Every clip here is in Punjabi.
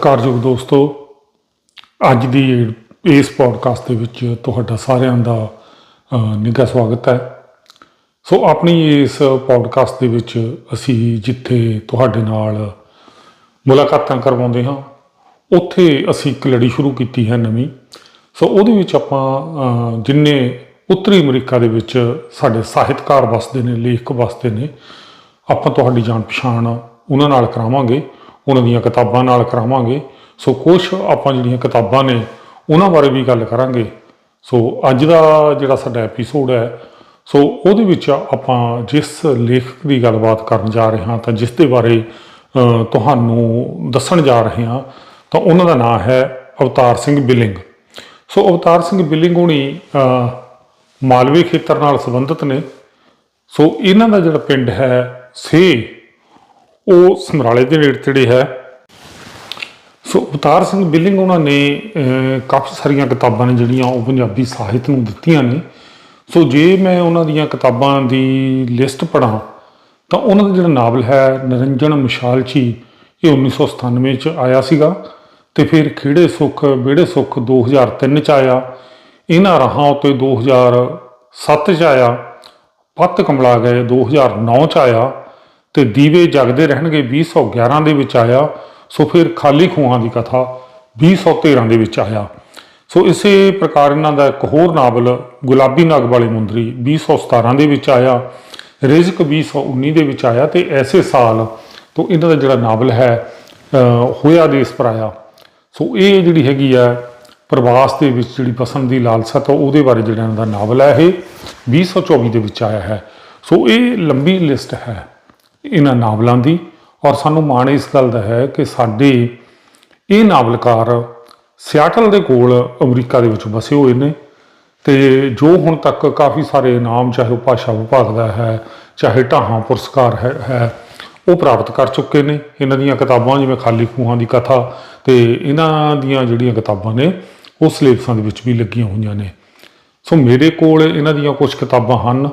ਸਤਿਕਾਰਯੋਗ ਦੋਸਤੋ, ਅੱਜ ਦੀ ਇਸ ਪੋਡਕਾਸਟ ਦੇ ਵਿੱਚ ਤੁਹਾਡਾ ਸਾਰਿਆਂ ਦਾ ਨਿੱਘਾ ਸਵਾਗਤ ਹੈ। ਸੋ ਆਪਣੀ ਇਸ ਪੋਡਕਾਸਟ ਦੇ ਵਿੱਚ ਅਸੀਂ ਜਿੱਥੇ ਤੁਹਾਡੇ ਨਾਲ ਮੁਲਾਕਾਤਾਂ ਕਰਵਾਉਂਦੇ ਹਾਂ, ਉੱਥੇ ਅਸੀਂ ਇੱਕ ਲੜੀ ਸ਼ੁਰੂ ਕੀਤੀ ਹੈ ਨਵੀਂ। ਸੋ ਉਹਦੇ ਵਿੱਚ ਆਪਾਂ ਜਿੰਨੇ ਉੱਤਰੀ ਅਮਰੀਕਾ ਦੇ ਵਿੱਚ ਸਾਡੇ ਸਾਹਿਤਕਾਰ ਵਸਦੇ ਨੇ, ਲੇਖਕ ਵਸਦੇ ਨੇ, ਆਪਾਂ ਤੁਹਾਡੀ ਜਾਣ ਪਛਾਣ ਉਹਨਾਂ ਨਾਲ ਕਰਾਵਾਂਗੇ। ਉਹਨਾਂ ਦੀਆਂ ਕਿਤਾਬਾਂ ਨਾਲ ਕਰਾਵਾਂਗੇ। ਸੋ ਕੁਝ ਆਪਾਂ ਜਿਹੜੀਆਂ ਕਿਤਾਬਾਂ ਨੇ, ਉਹਨਾਂ ਬਾਰੇ ਵੀ ਗੱਲ ਕਰਾਂਗੇ। ਸੋ ਅੱਜ ਦਾ ਜਿਹੜਾ ਸਾਡਾ ਐਪੀਸੋਡ ਹੈ, ਸੋ ਉਹਦੇ ਵਿੱਚ ਆਪਾਂ ਜਿਸ ਲੇਖਕ ਦੀ ਗੱਲਬਾਤ ਕਰਨ ਜਾ ਰਹੇ ਹਾਂ, ਤਾਂ ਜਿਸ ਦੇ ਬਾਰੇ ਤੁਹਾਨੂੰ ਦੱਸਣ ਜਾ ਰਹੇ ਹਾਂ, ਤਾਂ ਉਹਨਾਂ ਦਾ ਨਾਮ ਹੈ ਅਵਤਾਰ ਸਿੰਘ ਬਿਲਿੰਗ। ਸੋ ਅਵਤਾਰ ਸਿੰਘ ਬਿਲਿੰਗ ਹੋਣੀ ਮਾਲਵੇ ਖੇਤਰ ਨਾਲ ਸੰਬੰਧਿਤ ਨੇ। ਸੋ ਇਹਨਾਂ ਦਾ ਜਿਹੜਾ ਪਿੰਡ ਹੈ ਸੇ ਉਹ ਸਮਰਾਲੇ ਦੇ ਨੇੜੇ ਤੇੜੇ ਹੈ। ਸੋ ਅਵਤਾਰ ਸਿੰਘ ਬਿਲਿੰਗ ਉਹਨਾਂ ਨੇ ਕਾਫੀ ਸਾਰੀਆਂ ਕਿਤਾਬਾਂ ਨੇ ਜਿਹੜੀਆਂ ਉਹ ਪੰਜਾਬੀ ਸਾਹਿਤ ਨੂੰ ਦਿੱਤੀਆਂ ਨੇ। ਸੋ ਜੇ ਮੈਂ ਉਹਨਾਂ ਦੀਆਂ ਕਿਤਾਬਾਂ ਦੀ ਲਿਸਟ ਪੜਾਂ ਤਾਂ ਉਹਨਾਂ ਦਾ ਜਿਹੜਾ ਨਾਵਲ ਹੈ, ਨਰਿੰਜਨ ਮਸ਼ਾਲਚੀ, ਇਹ 1997 ਚ ਆਇਆ ਸੀਗਾ ਤੇ ਫਿਰ ਖੇੜੇ ਸੁੱਖ, ਵਿਹੜੇ ਸੁੱਖ 2003 ਚ ਆਇਆ। ਇਹਨਾਂ ਰਾਹਾਂ ਉੱਤੇ 2007 ਚ ਆਇਆ। ਪੱਤ ਕਮਲਾ ਗਏ 2009 ਚ ਆਇਆ। ਤੇ ਦੀਵੇ ਜਗਦੇ ਰਹਿਣਗੇ। 2011 ਦੇ ਵਿੱਚ ਆਇਆ। ਸੋ ਫਿਰ ਖਾਲੀ ਖੂਹਾਂ ਦੀ ਕਥਾ 2013 ਦੇ ਵਿੱਚ ਆਇਆ। ਸੋ ਇਸੇ ਪ੍ਰਕਾਰ ਇਹਨਾਂ ਦਾ ਇੱਕ ਹੋਰ ਨਾਵਲ ਗੁਲਾਬੀ ਨਾਗ ਵਾਲੀ ਮੁੰਦਰੀ 2017 ਦੇ ਵਿੱਚ ਆਇਆ। ਰਿਜ਼ਕ 2019 ਦੇ ਵਿੱਚ ਆਇਆ ਤੇ ਐਸੇ ਸਾਲ ਤੋਂ ਇਹਨਾਂ ਦਾ ਜਿਹੜਾ ਨਾਵਲ ਹੈ ਹੋਇਆ ਦੇਸ ਪਰਾਇਆ ਸੋ ਇਹ ਜਿਹੜੀ ਹੈਗੀ ਆ ਪ੍ਰਵਾਸ ਦੇ ਵਿੱਚ ਜਿਹੜੀ ਪਸੰਦ ਦੀ ਲਾਲਸਾ ਤਾਂ ਉਹਦੇ ਬਾਰੇ ਜਿਹੜਾ ਇਹਨਾਂ ਦਾ ਨਾਵਲ ਹੈ ਇਹ 2024 ਦੇ ਵਿੱਚ ਆਇਆ ਹੈ। ਸੋ ਇਹ ਲੰਬੀ ਲਿਸਟ ਹੈ। ਇਹਨਾਂ ਨਾਵਲਾਂ ਦੀ। ਔਰ ਸਾਨੂੰ ਮਾਣ ਇਸ ਗੱਲ ਦਾ ਹੈ ਕਿ ਸਾਡੇ ਇਹ ਨਾਵਲਕਾਰ ਸਿਆਟਲ ਦੇ ਕੋਲ ਅਮਰੀਕਾ ਦੇ ਵਿੱਚ ਵਸੇ ਹੋਏ ਨੇ ਤੇ ਜੋ ਹੁਣ ਤੱਕ ਕਾਫੀ ਸਾਰੇ ਇਨਾਮ ਚਾਹੇ ਉਹ ਭਾਸ਼ਾ ਵਿਭਾਗ ਦਾ ਹੈ, ਚਾਹੇ ਢਾਹਾਂ ਪੁਰਸਕਾਰ ਹੈ ਹੈ, ਉਹ ਪ੍ਰਾਪਤ ਕਰ ਚੁੱਕੇ ਨੇ। ਇਹਨਾਂ ਦੀਆਂ ਕਿਤਾਬਾਂ ਜਿਵੇਂ ਖਾਲੀ ਖੂਹਾਂ ਦੀ ਕਥਾ ਤੇ ਇਹਨਾਂ ਦੀਆਂ ਜਿਹੜੀਆਂ ਕਿਤਾਬਾਂ ਨੇ, ਉਹ ਸਿਲੇਬਸਾਂ ਦੇ ਵਿੱਚ ਵੀ ਲੱਗੀਆਂ ਹੋਈਆਂ ਨੇ। ਸੋ ਮੇਰੇ ਕੋਲ ਇਹਨਾਂ ਦੀਆਂ ਕੁਝ ਕਿਤਾਬਾਂ ਹਨ।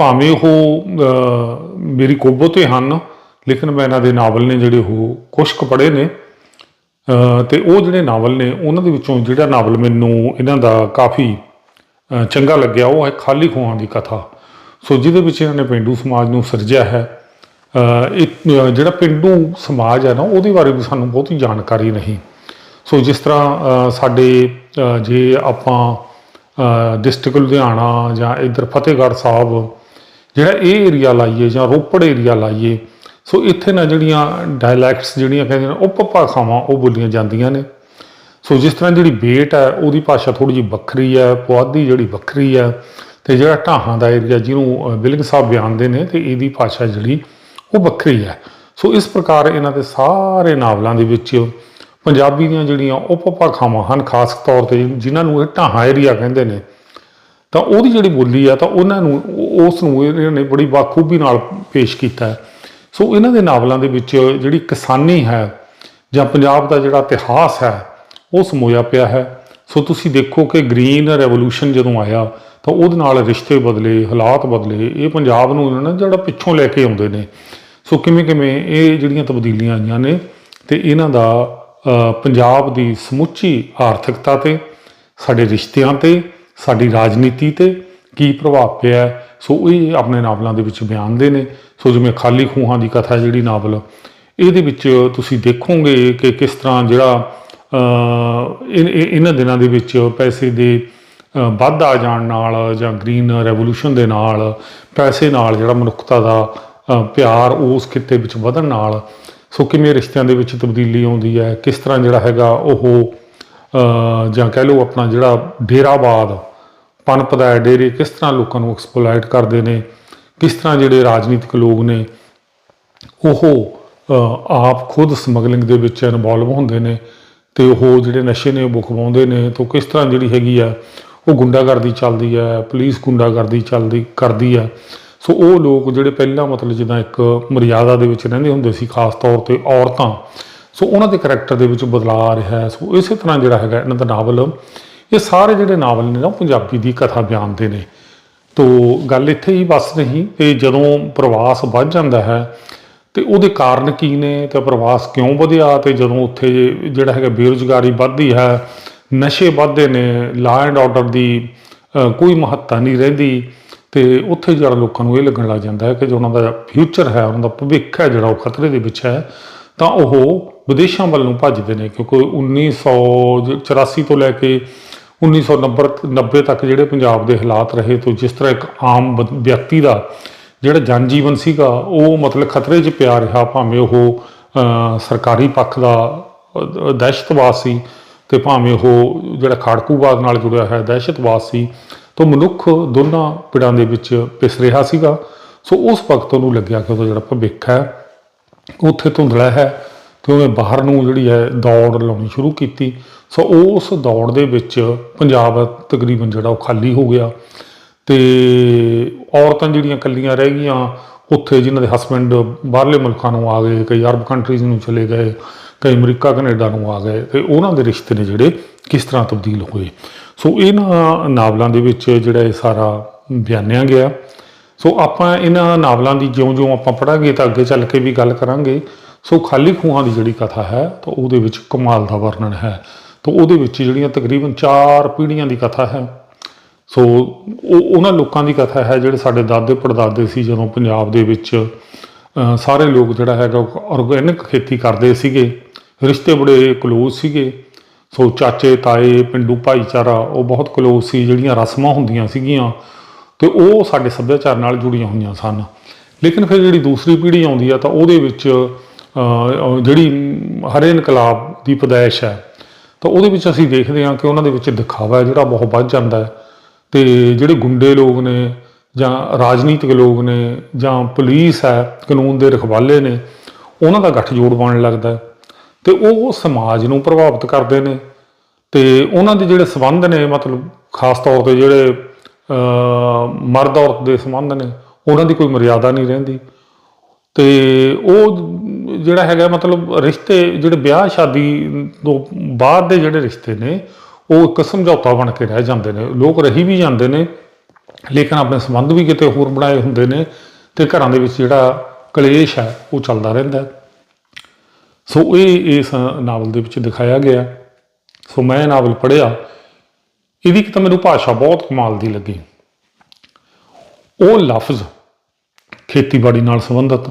ਭਾਵੇਂ ਉਹ ਮੇਰੀ ਕੋਬੋ ਤੇ ਹਨ ਲੇਕਿਨ ਮੈਂ ਇਹਨਾਂ ਦੇ ਨਾਵਲ ਨੇ ਜਿਹੜੇ ਉਹ ਕੁਛ ਕੁ ਪੜ੍ਹੇ ਨੇ। ਅਹ, ਤੇ ਉਹ ਜਿਹੜੇ ਨਾਵਲ ਨੇ ਉਹਨਾਂ ਦੇ ਵਿੱਚੋਂ ਜਿਹੜਾ ਨਾਵਲ ਮੈਨੂੰ ਇਹਨਾਂ ਦਾ ਕਾਫੀ ਚੰਗਾ ਲੱਗਿਆ ਉਹ ਹੈ ਖਾਲੀ ਖੂਹਾਂ ਦੀ ਕਥਾ। ਸੋ ਜਿਹਦੇ ਵਿੱਚ ਇਹਨਾਂ ਨੇ ਪਿੰਡੂ ਸਮਾਜ ਨੂੰ ਸਿਰਜਿਆ ਹੈ। ਇਹ ਜਿਹੜਾ ਪਿੰਡੂ ਸਮਾਜ ਹੈ ਨਾ ਉਹਦੇ ਬਾਰੇ ਵੀ ਸਾਨੂੰ ਬਹੁਤੀ ਜਾਣਕਾਰੀ ਨਹੀਂ। ਸੋ ਜਿਸ ਤਰ੍ਹਾਂ ਸਾਡੇ ਜੇ ਆਪਾਂ ਡਿਸਟ੍ਰਿਕਟ ਲੁਧਿਆਣਾ ਜਾਂ ਇਧਰ ਫਤਿਹਗੜ੍ਹ ਸਾਹਿਬ ਜਿਹੜਾ ਇਹ ਏਰੀਆ ਲਾਈਏ ਜਾਂ ਰੋਪੜ ਏਰੀਆ ਲਾਈਏ ਸੋ ਇੱਥੇ ਨਾ ਜਿਹੜੀਆਂ ਡਾਇਲੈਕਟਸ ਜਿਹੜੀਆਂ ਕਹਿੰਦੇ ਨੇ ਉਪਭਾਖਾਵਾਂ ਉਹ ਬੋਲੀਆਂ ਜਾਂਦੀਆਂ ਨੇ। ਸੋ ਜਿਸ ਤਰ੍ਹਾਂ ਜਿਹੜੀ ਬੇਟ ਹੈ ਉਹਦੀ ਭਾਸ਼ਾ ਥੋੜੀ ਜਿਹੀ ਵੱਖਰੀ ਹੈ ਪੁਆਧੀ ਜਿਹੜੀ ਵੱਖਰੀ ਹੈ ਤੇ ਜਿਹੜਾ ਢਾਹਾਂ ਦਾ ਏਰੀਆ ਜਿਹਨੂੰ ਅਹ, ਬਿਲਿੰਗ ਸਾਹਿਬ ਬਿਆਨਦੇ ਨੇ ਤੇ ਇਹਦੀ ਭਾਸ਼ਾ ਜਿਹੜੀ ਉਹ ਵੱਖਰੀ ਹੈ। ਸੋ ਇਸ ਪ੍ਰਕਾਰ ਇਹਨਾਂ ਦੇ ਸਾਰੇ ਨਾਵਲਾਂ ਦੇ ਵਿੱਚ ਪੰਜਾਬੀ ਦੀਆਂ ਜਿਹੜੀਆਂ ਉਪਭਾਖਾਵਾਂ ਹਨ ਖਾਸ ਤੌਰ ਤੇ ਜਿਨ੍ਹਾਂ ਨੂੰ ਇਹ ਢਾਹਾਂ ਏਰੀਆ ਕਹਿੰਦੇ ਨੇ ਤਾਂ ਉਹਦੀ ਜਿਹੜੀ ਬੋਲੀ ਆ ਤਾਂ ਉਹਨਾਂ ਨੂੰ, ਉਸ ਨੂੰ ਇਹਨਾਂ ਨੇ ਬੜੀ ਬਾਖੂਬੀ ਨਾਲ ਪੇਸ਼ ਕੀਤਾ ਸੋ ਇਹਨਾਂ ਦੇ ਨਾਵਲਾਂ ਦੇ ਵਿੱਚ ਜਿਹੜੀ ਕਿਸਾਨੀ ਹੈ ਜਾਂ ਪੰਜਾਬ ਦਾ ਜਿਹੜਾ ਇਤਿਹਾਸ ਹੈ, ਉਹ ਸਮੋਇਆ ਪਿਆ ਹੈ। ਸੋ ਤੁਸੀਂ ਦੇਖੋ ਕਿ ਗ੍ਰੀਨ ਰੈਵੋਲੂਸ਼ਨ ਜਦੋਂ ਆਇਆ, ਤਾਂ ਉਹਦੇ ਨਾਲ ਰਿਸ਼ਤੇ ਬਦਲੇ, ਹਾਲਾਤ ਬਦਲੇ, ਇਹ ਪੰਜਾਬ ਨੂੰ ਇਹਨਾਂ ਨੇ ਜਿਹੜਾ ਪਿੱਛੋਂ ਲੈ ਕੇ ਆਉਂਦੇ ਨੇ। ਸੋ ਕਿਵੇਂ ਕਿਵੇਂ ਇਹ ਜਿਹੜੀਆਂ ਤਬਦੀਲੀਆਂ ਆਈਆਂ ਨੇ ਤੇ ਇਹਨਾਂ ਦਾ ਪੰਜਾਬ ਦੀ ਸਮੁੱਚੀ ਆਰਥਿਕਤਾ ਤੇ, ਸਾਡੇ ਰਿਸ਼ਤਿਆਂ ਤੇ ਸਾਡੀ ਰਾਜਨੀਤੀ ਤੇ ਕੀ ਪ੍ਰਭਾਵ ਪਿਆ ਸੋ ਇਹ ਆਪਣੇ ਨਾਵਲਾਂ ਦੇ ਵਿੱਚ ਬਿਆਨ ਦੇ ਨੇ। ਸੋ ਜਿਵੇਂ ਖਾਲੀ ਖੂਹਾਂ ਦੀ ਕਥਾ ਜਿਹੜੀ ਨਾਵਲ ਇਹਦੇ ਵਿੱਚ ਤੁਸੀਂ ਦੇਖੋਗੇ ਕਿ ਕਿਸ ਤਰ੍ਹਾਂ ਜਿਹੜਾ ਇਹ- ਇਹ- ਇਹਨਾਂ ਦਿਨਾਂ ਦੇ ਵਿੱਚ ਪੈਸੇ ਦੇ ਅ, ਵੱਧ ਆ ਜਾਣ ਨਾਲ ਜਾਂ ਗ੍ਰੀਨ ਰੈਵੋਲੂਸ਼ਨ ਦੇ ਨਾਲ ਪੈਸੇ ਨਾਲ ਜਿਹੜਾ ਮਨੁੱਖਤਾ ਦਾ ਪਿਆਰ ਉਸ ਖਿੱਤੇ ਵਿੱਚ ਵਧਣ ਨਾਲ ਸੋ ਕਿਵੇਂ ਰਿਸ਼ਤਿਆਂ ਦੇ ਵਿੱਚ ਤਬਦੀਲੀ ਆਉਂਦੀ ਹੈ ਕਿਸ ਤਰ੍ਹਾਂ ਜਿਹੜਾ ਹੈਗਾ ਉਹ ਜਾਂ ਕਹਿ ਲਓ ਆਪਣਾ ਜਿਹੜਾ ਡੇਰਾਵਾਦ ਪਨਪਦਾ ਹੈ, ਡੇਰੇ ਕਿਸ ਤਰ੍ਹਾਂ ਲੋਕਾਂ ਨੂੰ ਐਕਸਪਲੋਇਟ ਕਰਦੇ ਨੇ, ਕਿਸ ਤਰ੍ਹਾਂ ਜਿਹੜੇ ਰਾਜਨੀਤਿਕ ਲੋਕ ਨੇ, ਉਹ ਆਪ ਖੁਦ ਸਮਗਲਿੰਗ ਦੇ ਵਿੱਚ ਇਨਵੋਲਵ ਹੁੰਦੇ ਨੇ ਤੇ ਉਹ ਜਿਹੜੇ ਨਸ਼ੇ ਨੇ ਉਹ ਬੁਖਵਾਉਂਦੇ ਨੇ, ਤਾਂ ਕਿਸ ਤਰ੍ਹਾਂ ਜਿਹੜੀ ਹੈਗੀ ਆ, ਉਹ ਗੁੰਡਾਗਰਦੀ ਚੱਲਦੀ ਹੈ ਪੁਲਿਸ ਗੁੰਡਾਗਰਦੀ ਚੱਲਦੀ, ਕਰਦੀ ਹੈ ਸੋ ਉਹ ਲੋਕ ਜਿਹੜੇ ਪਹਿਲਾਂ ਮਤਲਬ ਜਿੱਦਾਂ ਇੱਕ ਮਰਿਆਦਾ ਦੇ ਵਿੱਚ ਰਹਿੰਦੇ ਹੁੰਦੇ ਸੀ, ਖਾਸ ਤੌਰ ਤੇ ਔਰਤਾਂ, ਸੋ ਉਹਨਾਂ ਦੇ ਕਰੈਕਟਰ ਦੇ ਵਿੱਚ ਬਦਲਾਅ ਆ ਰਿਹਾ ਸੋ ਇਸੇ ਤਰ੍ਹਾਂ ਜਿਹੜਾ ਹੈਗਾ ਇਹਨਾਂ ਦਾ ਨਾਵਲ ਇਹ ਸਾਰੇ ਜਿਹੜੇ ਨਾਵਲ ਨੇ ਨਾ, ਉਹ ਪੰਜਾਬੀ ਦੀ ਕਥਾ ਬਿਆਨਦੇ ਨੇ। ਤੋ ਗੱਲ ਇੱਥੇ ਹੀ ਬਸ ਨਹੀਂ ਤੇ ਜਦੋਂ ਪ੍ਰਵਾਸ ਵੱਧ ਜਾਂਦਾ ਹੈ, ਤੇ ਉਹਦੇ ਕਾਰਨ ਕੀ ਨੇ? ਤੇ ਪ੍ਰਵਾਸ ਕਿਉਂ ਵਧਿਆ? ਤੇ ਜਦੋਂ ਉੱਥੇ ਜਿਹੜਾ ਹੈਗਾ ਬੇਰੁਜ਼ਗਾਰੀ ਵੱਧਦੀ ਹੈ, ਨਸ਼ੇ ਵੱਧਦੇ ਨੇ ਲਾ ਐਂਡ ਆਰਡਰ ਦੀ ਕੋਈ ਮਹੱਤਤਾ ਨਹੀਂ ਰਹਿੰਦੀ, ਤੇ ਉੱਥੇ ਜਿਹੜਾ ਲੋਕਾਂ ਨੂੰ ਇਹ ਲੱਗਣ ਲੱਗ ਜਾਂਦਾ ਹੈ ਕਿ ਜੋ ਉਹਨਾਂ ਦਾ ਫਿਊਚਰ ਹੈ, ਉਹਨਾਂ ਦਾ ਭਵਿੱਖ ਹੈ, ਜਿਹੜਾ ਉਹ ਖਤਰੇ ਦੇ ਵਿੱਚ ਹੈ, ਤਾਂ ਉਹ ਵਿਦੇਸ਼ਾਂ ਵੱਲ ਨੂੰ ਭੱਜਦੇ ਨੇ, ਕਿਉਂਕਿ 1984 ਤੋਂ ਲੈ ਕੇ 1990 90 ਤੱਕ ਜਿਹੜੇ ਪੰਜਾਬ ਦੇ ਹਾਲਾਤ ਰਹੇ ਤੋਂ ਜਿਸ ਤਰ੍ਹਾਂ ਇੱਕ ਆਮ ਬ- ਵਿਅਕਤੀ ਦਾ ਜਿਹੜਾ ਜਨ ਜੀਵਨ ਸੀਗਾ, ਉਹ ਮਤਲਬ ਖਤਰੇ 'ਚ ਪਿਆ ਰਿਹਾ, ਭਾਵੇਂ ਉਹ ਸਰਕਾਰੀ ਪੱਖ ਦਾ ਦਹਿਸ਼ਤਵਾਦ ਸੀ ਤੇ ਭਾਵੇਂ ਉਹ ਜਿਹੜਾ ਖਾੜਕੂਵਾਦ ਨਾਲ ਜੁੜਿਆ ਹੈ ਦਹਿਸ਼ਤਵਾਦ ਸੀ, ਤਾਂ ਮਨੁੱਖ ਦੋਨਾਂ ਪਿੜਾਂ ਦੇ ਵਿੱਚ ਪਿਸ ਰਿਹਾ ਸੀਗਾ। ਸੋ ਉਸ ਵਕਤ ਉਹਨੂੰ ਲੱਗਿਆ ਕਿ ਉਹਦਾ ਜਿਹੜਾ ਭਵਿੱਖ ਹੈ ਉੱਥੇ ਧੁੰਦਲਾ ਹੈ ਤੇ ਉਹਨੇ ਬਾਹਰ ਨੂੰ ਜਿਹੜੀ ਹੈ ਦੌੜ ਲਾਉਣੀ ਸ਼ੁਰੂ ਕੀਤੀ। ਸੋ ਉਸ ਦੌੜ ਦੇ ਵਿੱਚ ਪੰਜਾਬ ਤਕਰੀਬਨ ਜਿਹੜਾ ਉਹ ਖਾਲੀ ਹੋ ਗਿਆ ਤੇ ਔਰਤਾਂ ਜਿਹੜੀਆਂ ਇਕੱਲੀਆਂ ਰਹਿ ਗਈਆਂ, ਉੱਥੇ ਜਿਨ੍ਹਾਂ ਦੇ ਹਸਬੰਡ ਬਾਹਰਲੇ ਮੁਲਕਾਂ ਨੂੰ ਆ ਗਏ, ਕਈ ਅਰਬ ਕੰਟਰੀਜ਼ ਨੂੰ ਚਲੇ ਗਏ, ਕਈ ਅਮਰੀਕਾ, ਕੈਨੇਡਾ ਨੂੰ ਆ ਗਏ ਤੇ ਉਹਨਾਂ ਦੇ ਰਿਸ਼ਤੇ ਨੇ ਜਿਹੜੇ ਕਿਸ ਤਰ੍ਹਾਂ ਤਬਦੀਲ ਹੋਏ। ਸੋ ਇਹਨਾਂ ਨਾਵਲਾਂ ਦੇ ਵਿੱਚ ਜਿਹੜਾ ਇਹ ਸਾਰਾ ਬਿਆਨਿਆ ਗਿਆ। ਸੋ ਆਪਾਂ ਇਹਨਾਂ ਨਾਵਲਾਂ ਦੀ ਜਿਉਂ-ਜਿਉਂ ਆਪਾਂ ਪੜਾਂਗੇ ਤਾਂ ਅੱਗੇ ਚੱਲ ਕੇ ਵੀ ਗੱਲ ਕਰਾਂਗੇ। ਸੋ ਖਾਲੀ ਖੂਹਾਂ ਦੀ ਜਿਹੜੀ ਕਥਾ ਹੈ ਤਾਂ ਉਹਦੇ ਵਿੱਚ ਕਮਾਲ ਦਾ ਵਰਣਨ ਹੈ। ਤਾਂ ਉਹਦੇ ਵਿੱਚ ਜਿਹੜੀਆਂ ਤਕਰੀਬਨ 4 ਪੀੜ੍ਹੀਆਂ ਦੀ ਕਥਾ ਹੈ। ਸੋ ਉਹ, ਉਹਨਾਂ ਲੋਕਾਂ ਦੀ ਕਥਾ ਹੈ ਜਿਹੜੇ ਸਾਡੇ ਦਾਦੇ ਪੜਦਾਦੇ ਸੀ ਜਦੋਂ ਪੰਜਾਬ ਦੇ ਵਿੱਚ ਸਾਰੇ ਲੋਕ ਜਿਹੜਾ ਹੈਗਾ ਆਰਗੈਨਿਕ ਖੇਤੀ ਕਰਦੇ ਸੀਗੇ। ਰਿਸ਼ਤੇ ਬੜੇ ਕਲੋਜ਼ ਸੀਗੇ। ਸੋ ਚਾਚੇ, ਤਾਏ, ਪਿੰਡੂ ਭਾਈਚਾਰਾ, ਉਹ ਬਹੁਤ ਕਲੋਜ਼ ਸੀ, ਜਿਹੜੀਆਂ ਰਸਮਾਂ ਹੁੰਦੀਆਂ ਸੀਗੀਆਂ ਤੇ ਉਹ ਸਾਡੇ ਸੱਭਿਆਚਾਰ ਨਾਲ ਜੁੜੀਆਂ ਹੋਈਆਂ ਸਨ। ਲੇਕਿਨ ਫਿਰ ਜਿਹੜੀ ਦੂਸਰੀ ਪੀੜ੍ਹੀ ਆਉਂਦੀ ਆ ਤਾਂ ਉਹਦੇ ਵਿੱਚ ਜਿਹੜੀ ਹਰੇ ਇਨਕਲਾਬ ਦੀ ਪਦਾਇਸ਼ ਹੈ ਤਾਂ ਉਹਦੇ ਵਿੱਚ ਅਸੀਂ ਦੇਖਦੇ ਹਾਂ ਕਿ ਉਹਨਾਂ ਦੇ ਵਿੱਚ ਦਿਖਾਵਾ ਜਿਹੜਾ ਬਹੁਤ ਵੱਧ ਜਾਂਦਾ ਹੈ। ਤੇ ਜਿਹੜੇ ਗੁੰਡੇ ਲੋਕ ਨੇ ਜਾਂ ਰਾਜਨੀਤਿਕ ਲੋਕ ਨੇ ਜਾਂ ਪੁਲਿਸ ਹੈ, ਕਾਨੂੰਨ ਦੇ ਰਖਵਾਲੇ ਨੇ, ਉਹਨਾਂ ਦਾ ਗੱਠਜੋੜ ਬਣਨ ਲੱਗਦਾ ਹੈ। ਤੇ ਉਹ ਸਮਾਜ ਨੂੰ ਪ੍ਰਭਾਵਿਤ ਕਰਦੇ ਨੇ ਤੇ ਉਹਨਾਂ ਦੇ ਜਿਹੜੇ ਸੰਬੰਧ ਨੇ, ਮਤਲਬ ਖਾਸ ਤੌਰ ਤੇ ਜਿਹੜੇ ਮਰਦ ਔਰਤ ਦੇ ਸੰਬੰਧ ਨੇ, ਉਹਨਾਂ ਦੀ ਕੋਈ ਮਰਿਆਦਾ ਨਹੀਂ ਰਹਿੰਦੀ। ਤੇ ਉਹ ਜਿਹੜਾ ਹੈਗਾ ਮਤਲਬ ਰਿਸ਼ਤੇ, ਜਿਹੜੇ ਵਿਆਹ, ਸ਼ਾਦੀ ਤੋਂ ਬਾਅਦ ਦੇ ਜਿਹੜੇ ਰਿਸ਼ਤੇ ਨੇ, ਉਹ ਇੱਕ ਸਮਝੌਤਾ ਬਣ ਕੇ ਰਹਿ ਜਾਂਦੇ ਨੇ। ਲੋਕ ਰਹੀ ਵੀ ਜਾਂਦੇ ਨੇ, ਲੇਕਿਨ ਆਪਣੇ ਸੰਬੰਧ ਵੀ ਕਿਤੇ ਹੋਰ ਬਣਾਏ ਹੁੰਦੇ ਨੇ ਤੇ ਘਰਾਂ ਦੇ ਵਿੱਚ ਜਿਹੜਾ ਕਲੇਸ਼ ਹੈ, ਉਹ ਚੱਲਦਾ ਰਹਿੰਦਾ ਸੋ ਇਹ ਇਸ ਨਾਵਲ ਦੇ ਵਿੱਚ ਦਿਖਾਇਆ ਗਿਆ। ਸੋ ਮੈਂ ਇਹ ਨਾਵਲ ਪੜ੍ਹਿਆ। ਇਹਦੀ ਇੱਕ ਤਾਂ ਮੈਨੂੰ ਭਾਸ਼ਾ ਬਹੁਤ ਕਮਾਲ ਦੀ ਲੱਗੀ। ਉਹ ਲਫ਼ਜ਼ ਖੇਤੀਬਾੜੀ ਨਾਲ ਸੰਬੰਧਿਤ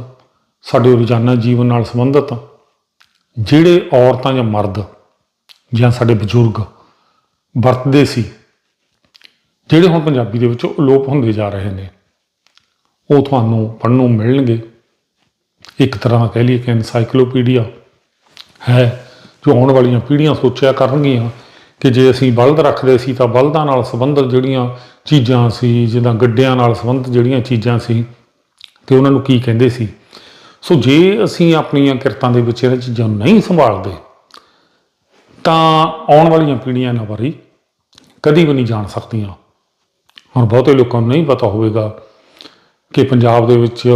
ਸਾਡੇ ਰੋਜ਼ਾਨਾ ਜੀਵਨ ਨਾਲ ਸੰਬੰਧਿਤ ਜਿਹੜੇ ਔਰਤਾਂ ਜਾਂ ਮਰਦ ਜਾਂ ਸਾਡੇ ਬਜ਼ੁਰਗ ਵਰਤਦੇ ਸੀ, ਜਿਹੜੇ ਹੁਣ ਪੰਜਾਬੀ ਦੇ ਵਿੱਚ ਅਲੋਪ ਹੁੰਦੇ ਜਾ ਰਹੇ ਨੇ, ਉਹ ਤੁਹਾਨੂੰ ਪੜ੍ਹਨ ਨੂੰ ਮਿਲਣਗੇ। ਇੱਕ ਤਰ੍ਹਾਂ ਕਹਿ ਲਈਏ ਕਿ ਐਨਸਾਈਕਲੋਪੀਡੀਆ ਹੈ, ਜੋ ਆਉਣ ਵਾਲੀਆਂ ਪੀੜ੍ਹੀਆਂ ਸੋਚਿਆ ਕਰਨਗੀਆਂ ਕਿ ਜੇ ਅਸੀਂ ਬਲਦ ਰੱਖਦੇ ਸੀ ਤਾਂ ਬਲਦਾਂ ਨਾਲ ਸੰਬੰਧਿਤ ਜਿਹੜੀਆਂ ਚੀਜ਼ਾਂ ਸੀ, ਜਿੱਦਾਂ ਗੱਡਿਆਂ ਨਾਲ ਸੰਬੰਧਿਤ ਜਿਹੜੀਆਂ ਚੀਜ਼ਾਂ ਸੀ, ਤੇ ਉਹਨਾਂ ਨੂੰ ਕੀ ਕਹਿੰਦੇ ਸੀ? ਸੋ ਜੇ ਅਸੀਂ ਆਪਣੀਆਂ ਕਿਰਤਾਂ ਦੇ ਵਿੱਚ ਇਹਨਾਂ ਚੀਜ਼ਾਂ ਨੂੰ ਨਹੀਂ ਸੰਭਾਲਦੇ, ਤਾਂ ਆਉਣ ਵਾਲੀਆਂ ਪੀੜ੍ਹੀਆਂ ਇਹਨਾਂ ਬਾਰੇ ਕਦੀ ਵੀ ਨਹੀਂ ਜਾਣ ਸਕਦੀਆਂ। ਹੁਣ ਬਹੁਤੇ ਲੋਕਾਂ ਨੂੰ ਨਹੀਂ ਪਤਾ ਹੋਵੇਗਾ ਕਿ ਪੰਜਾਬ ਦੇ ਵਿੱਚ,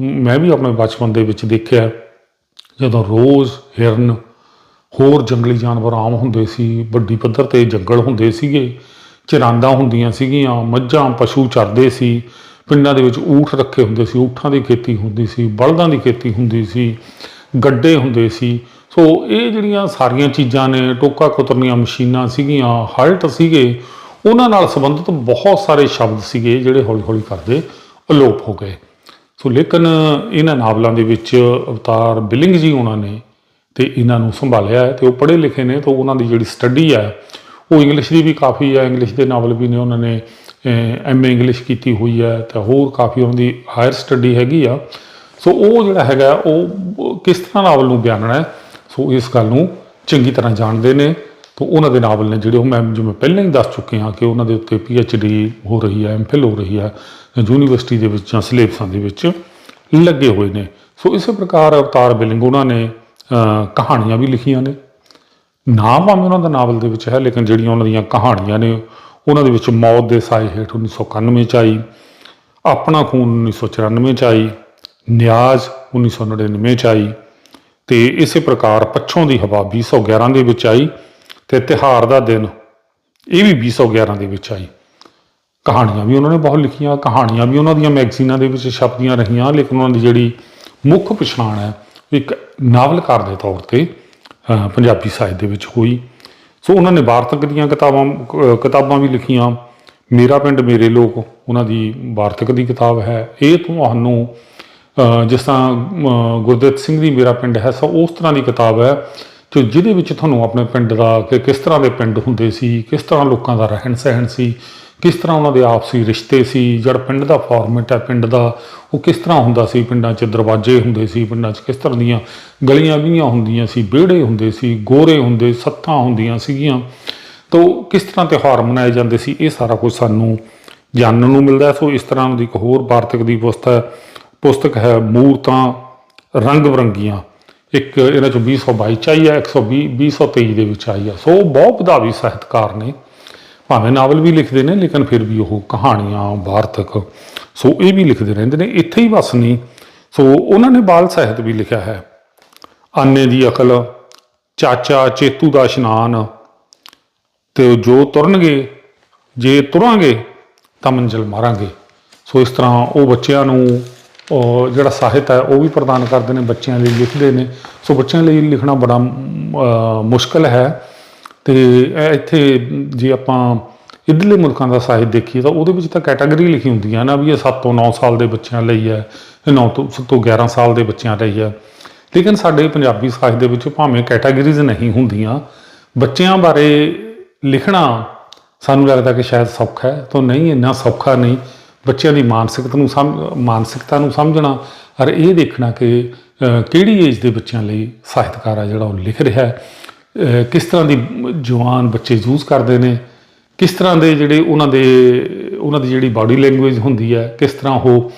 ਮੈਂ ਵੀ ਆਪਣੇ ਬਚਪਨ ਦੇ ਵਿੱਚ ਦੇਖਿਆ, ਜਦੋਂ ਰੋਜ਼ ਹਿਰਨ, ਹੋਰ ਜੰਗਲੀ ਜਾਨਵਰ ਆਮ ਹੁੰਦੇ ਸੀ, ਵੱਡੀ ਪੱਧਰ ਤੇ ਜੰਗਲ ਹੁੰਦੇ ਸੀਗੇ, ਚਰਾਂਦਾ ਹੁੰਦੀਆਂ ਸੀਗੀਆਂ, ਮੱਝਾਂ, ਪਸ਼ੂ ਚਰਦੇ ਸੀ ਪਿੰਡਾਂ ਦੇ ਵਿੱਚ ਊਠ ਰੱਖੇ ਹੁੰਦੇ ਸੀ, ਊਠਾਂ ਦੀ ਖੇਤੀ ਹੁੰਦੀ ਸੀ, ਬਲਦਾਂ ਦੀ ਖੇਤੀ ਹੁੰਦੀ ਸੀ, ਗੱਡੇ ਹੁੰਦੇ ਸੀ। ਸੋ ਇਹ ਜਿਹੜੀਆਂ ਸਾਰੀਆਂ ਚੀਜ਼ਾਂ ਨੇ, ਟੋਕਾ ਕੁਤਰਨੀਆਂ ਮਸ਼ੀਨਾਂ ਸੀਗੀਆਂ, ਹਲਟ ਸੀਗੇ, ਉਹਨਾਂ ਨਾਲ ਸੰਬੰਧਿਤ ਬਹੁਤ ਸਾਰੇ ਸ਼ਬਦ ਸੀਗੇ ਜਿਹੜੇ ਹੌਲੀ ਹੌਲੀ ਕਰਦੇ ਅਲੋਪ ਹੋ ਗਏ। ਸੋ ਲੇਕਿਨ ਇਹਨਾਂ ਨਾਵਲਾਂ ਦੇ ਵਿੱਚ ਅਵਤਾਰ ਬਿਲਿੰਗ ਜੀ ਉਹਨਾਂ ਨੇ ਤੇ ਇਹਨਾਂ ਨੂੰ ਸੰਭਾਲਿਆ ਹੈ ਤੇ ਉਹ ਪੜ੍ਹੇ ਲਿਖੇ ਨੇ, ਤਾਂ ਉਹਨਾਂ ਦੀ ਜਿਹੜੀ ਸਟੱਡੀ ਹੈ, ਉਹ ਇੰਗਲਿਸ਼ ਦੀ ਵੀ ਕਾਫੀ ਹੈ, ਇੰਗਲਿਸ਼ ਦੇ ਨਾਵਲ ਵੀ ਨੇ ਉਹਨਾਂ ਨੇ। ਐਮਏ ਇੰਗਲਿਸ਼ ਕੀਤੀ ਹੋਈ ਹੈ, ਤਾਂ ਹੋਰ ਕਾਫੀ ਉਹਨਾਂ ਦੀ ਹਾਇਰ ਸਟੱਡੀ ਹੈਗੀ ਆ। ਸੋ ਉਹ ਜਿਹੜਾ ਹੈਗਾ, ਉਹ ਕਿਸ ਤਰ੍ਹਾਂ ਨਾਵਲ ਨੂੰ ਬਿਆਨਣਾ ਹੈ, ਸੋ ਇਸ ਗੱਲ ਨੂੰ ਚੰਗੀ ਤਰ੍ਹਾਂ ਜਾਣਦੇ ਨੇ। ਤਾਂ ਉਹਨਾਂ ਦੇ ਨਾਵਲ ਨੇ ਜਿਹੜੇ ਉਹ ਮੈਂ ਜਿਵੇਂ ਪਹਿਲਾਂ ਹੀ ਦੱਸ ਚੁੱਕੇ ਹਾਂ ਕਿ ਉਹਨਾਂ ਦੇ ਉੱਤੇ ਡੀ ਹੋ ਰਹੀ ਹੈ ਐਮਫਿਲ ਹੋ ਰਹੀ ਹੈ ਯੂਨੀਵਰਸਿਟੀ ਦੇ ਵਿੱਚ ਜਾਂ ਸਿਲੇਬਸਾਂ ਦੇ ਵਿੱਚ ਲੱਗੇ ਹੋਏ ਨੇ। ਸੋ ਇਸੇ ਪ੍ਰਕਾਰ ਅਵਤਾਰ ਬਿਲਿੰਗ ਉਹਨਾਂ ਨੇ ਕਹਾਣੀਆਂ ਵੀ ਲਿਖੀਆਂ ਨੇ। ਨਾਮ ਭਾਵੇਂ ਉਹਨਾਂ ਦਾ ਨਾਵਲ ਦੇ ਵਿੱਚ ਹੈ, ਲੇਕਿਨ ਜਿਹੜੀਆਂ ਉਹਨਾਂ ਦੀਆਂ ਕਹਾਣੀਆਂ ਨੇ ਉਹਨਾਂ ਦੇ ਵਿੱਚ ਮੌਤ ਦੇ ਸਾਏ ਹੇਠ 1991 ਚ ਆਈ, ਆਪਣਾ ਖੂਨ 1994 ਚ ਆਈ, ਨਿਆਜ਼ 1999 ਚ ਆਈ ਤੇ ਇਸੇ ਪ੍ਰਕਾਰ ਪੱਛੋਂ ਦੀ ਹਵਾ 2011 ਦੇ ਵਿੱਚ ਆਈ ਤੇ ਤਿਹਾਰ ਦਾ ਦਿਨ ਇਹ ਵੀ 2011 ਦੇ ਵਿੱਚ ਆਈ। ਕਹਾਣੀਆਂ ਵੀ ਉਹਨਾਂ ਨੇ ਬਹੁਤ ਲਿਖੀਆਂ, ਕਹਾਣੀਆਂ ਵੀ ਉਹਨਾਂ ਦੀਆਂ ਮੈਗਜ਼ੀਨਾਂ ਦੇ ਵਿੱਚ ਛਪਦੀਆਂ ਰਹੀਆਂ, ਲੇਕਿਨ ਉਹਨਾਂ ਦੀ ਜਿਹੜੀ ਮੁੱਖ ਪਛਾਣ ਹੈ ਇੱਕ ਨਾਵਲਕਾਰ ਦੇ ਤੌਰ ਤੇ ਪੰਜਾਬੀ ਸਾਹਿਤ ਦੇ ਵਿੱਚ ਹੋਈ। ਸੋ ਉਹਨਾਂ ਨੇ ਵਾਰਤਕ ਦੀਆਂ ਕਿਤਾਬਾਂ ਕਿਤਾਬਾਂ ਵੀ ਲਿਖੀਆਂ। ਮੇਰਾ ਪਿੰਡ ਮੇਰੇ ਲੋਕ ਉਹਨਾਂ ਦੀ ਵਾਰਤਕ ਦੀ ਕਿਤਾਬ ਹੈ। ਇਹ ਤੁਹਾਨੂੰ ਅ, ਜਿਸ ਤਰ੍ਹਾਂ ਅ, ਗੁਰਦਿੱਤ ਸਿੰਘ ਦੀ ਮੇਰਾ ਪਿੰਡ ਹੈ ਸੋ ਉਸ ਤਰ੍ਹਾਂ ਦੀ ਕਿਤਾਬ ਹੈ ਕਿ ਜਿਹਦੇ ਵਿੱਚ ਤੁਹਾਨੂੰ ਆਪਣੇ ਪਿੰਡ ਦਾ ਕਿ ਕਿਸ ਤਰ੍ਹਾਂ ਦੇ ਪਿੰਡ ਹੁੰਦੇ ਸੀ ਕਿਸ ਤਰ੍ਹਾਂ ਲੋਕਾਂ ਦਾ ਰਹਿਣ ਸਹਿਣ ਸੀ ਕਿਸ ਤਰ੍ਹਾਂ ਉਹਨਾਂ ਦੇ ਆਪਸੀ ਰਿਸ਼ਤੇ ਸੀ, ਜਿਹੜਾ ਪਿੰਡ ਦਾ ਫਾਰਮੈਟ ਹੈ ਪਿੰਡ ਦਾ, ਉਹ ਕਿਸ ਤਰ੍ਹਾਂ ਹੁੰਦਾ ਸੀ, ਪਿੰਡਾਂ 'ਚ ਦਰਵਾਜ਼ੇ ਹੁੰਦੇ ਸੀ, ਪਿੰਡਾਂ 'ਚ ਕਿਸ ਤਰ੍ਹਾਂ ਦੀਆਂ ਗਲੀਆਂ ਵੀਆਂ ਹੁੰਦੀਆਂ ਸੀ, ਵਿਹੜੇ ਹੁੰਦੇ ਸੀ, ਗੋਰੇ ਹੁੰਦੇ ਸੱਥਾਂ ਹੁੰਦੀਆਂ ਸੀਗੀਆਂ। ਤੋ ਕਿਸ ਤਰ੍ਹਾਂ ਤਿਉਹਾਰ ਮਨਾਏ ਜਾਂਦੇ ਸੀ, ਇਹ ਸਾਰਾ ਕੁਝ ਸਾਨੂੰ ਜਾਣਨ ਨੂੰ ਮਿਲਦਾ ਸੋ ਇਸ ਤਰ੍ਹਾਂ ਦੀ ਇੱਕ ਹੋਰ ਵਾਰਤਕ ਦੀ ਪੁਸਤਕ ਹੈ ਪੁਸਤਕ ਹੈ ਮੂਰਤਾਂ ਰੰਗ ਬਰੰਗੀਆਂ ਇੱਕ ਇਹਨਾਂ ਚੋਂ 2022 ਚ ਆਈ ਹੈ 120 2023 ਦੇ ਵਿੱਚ ਆਈ ਹੈ। ਸੋ ਬਹੁਤ ਵਧਾਵੀ ਸਾਹਿਤਕਾਰ ਨੇ ਭਾਵੇਂ ਨਾਵਲ ਵੀ ਲਿਖਦੇ ਨੇ, ਲੇਕਿਨ ਫਿਰ ਵੀ ਉਹ ਕਹਾਣੀਆਂ, ਵਾਰਤਕ, ਸੋ ਇਹ ਵੀ ਲਿਖਦੇ ਰਹਿੰਦੇ ਨੇ। ਇੱਥੇ ਹੀ ਬਸ ਨਹੀਂ, ਸੋ ਉਹਨਾਂ ਨੇ ਬਾਲ ਸਾਹਿਤ ਵੀ ਲਿਖਿਆ ਹੈ। ਆਨੇ ਦੀ ਅਕਲ, ਚਾਚਾ ਚੇਤੂ ਦਾ ਇਸ਼ਨਾਨ, ਤੇ ਜੋ ਤੁਰਨਗੇ, ਜੇ ਤੁਰਾਂਗੇ, ਤਾਂ ਮੰਜ਼ਿਲ ਮਾਰਾਂਗੇ। ਸੋ ਇਸ ਤਰ੍ਹਾਂ ਉਹ ਬੱਚਿਆਂ ਨੂੰ ਜਿਹੜਾ ਸਾਹਿਤ ਹੈ, ਉਹ ਵੀ ਪ੍ਰਦਾਨ ਕਰਦੇ ਨੇ, ਬੱਚਿਆਂ ਲਈ ਲਿਖਦੇ ਨੇ। ਸੋ ਬੱਚਿਆਂ ਲਈ ਲਿਖਣਾ ਬੜਾ ਮੁਸ਼ਕਲ ਹੈ। ਤੇ ਇੱਥੇ ਜੇ ਆਪਾਂ ਇਧਰਲੇ ਮੁਲਕਾਂ ਦਾ ਸਾਹਿਤ ਦੇਖੀਏ ਤਾਂ ਉਹਦੇ ਵਿੱਚ ਤਾਂ ਕੈਟਾਗਰੀ ਲਿਖੀ ਹੁੰਦੀ ਹੈ ਨਾ ਵੀ ਇਹ 7 ਤੋਂ 9 ਸਾਲ ਦੇ ਬੱਚਿਆਂ ਲਈ ਹੈ, ਇਹ 9 ਤੋਂ ਸੱਤ ਤੋਂ 11 ਸਾਲ ਦੇ ਬੱਚਿਆਂ ਲਈ ਹੈ। ਲੇਕਿਨ ਸਾਡੇ ਪੰਜਾਬੀ ਸਾਹਿਤ ਦੇ ਵਿੱਚ ਭਾਵੇਂ ਕੈਟਾਗਰੀਜ਼ ਨਹੀਂ ਹੁੰਦੀਆਂ, ਬੱਚਿਆਂ ਬਾਰੇ ਲਿਖਣਾ ਸਾਨੂੰ ਲੱਗਦਾ ਕਿ ਸ਼ਾਇਦ ਸੌਖਾ ਹੈ। ਤਾਂ ਨਹੀਂ, ਇੰਨਾ ਸੌਖਾ ਨਹੀਂ। ਬੱਚਿਆਂ ਦੀ ਮਾਨਸਿਕਤਾ ਨੂੰ ਸਮ ਮਾਨਸਿਕਤਾ ਨੂੰ ਸਮਝਣਾ ਔਰ ਇਹ ਦੇਖਣਾ ਕਿ ਕਿਹੜੀ ਏਜ ਦੇ ਬੱਚਿਆਂ ਲਈ ਸਾਹਿਤਕਾਰ ਆ ਜਿਹੜਾ ਉਹ ਲਿਖ ਰਿਹਾ ਹੈ। ਕਿਸ ਤਰ੍ਹਾਂ ਦੀ ਜਵਾਨ ਬੱਚੇ ਯੂਜ਼ ਕਰਦੇ ਨੇ? ਕਿਸ ਤਰ੍ਹਾਂ ਦੇ ਜਿਹੜੇ ਉਹਨਾਂ ਦੇ, ਉਹਨਾਂ ਦੀ ਜਿਹੜੀ ਬਾਡੀ ਲੈਂਗੁਏਜ ਹੁੰਦੀ ਹੈ, ਕਿਸ ਤਰ੍ਹਾਂ ਉਹ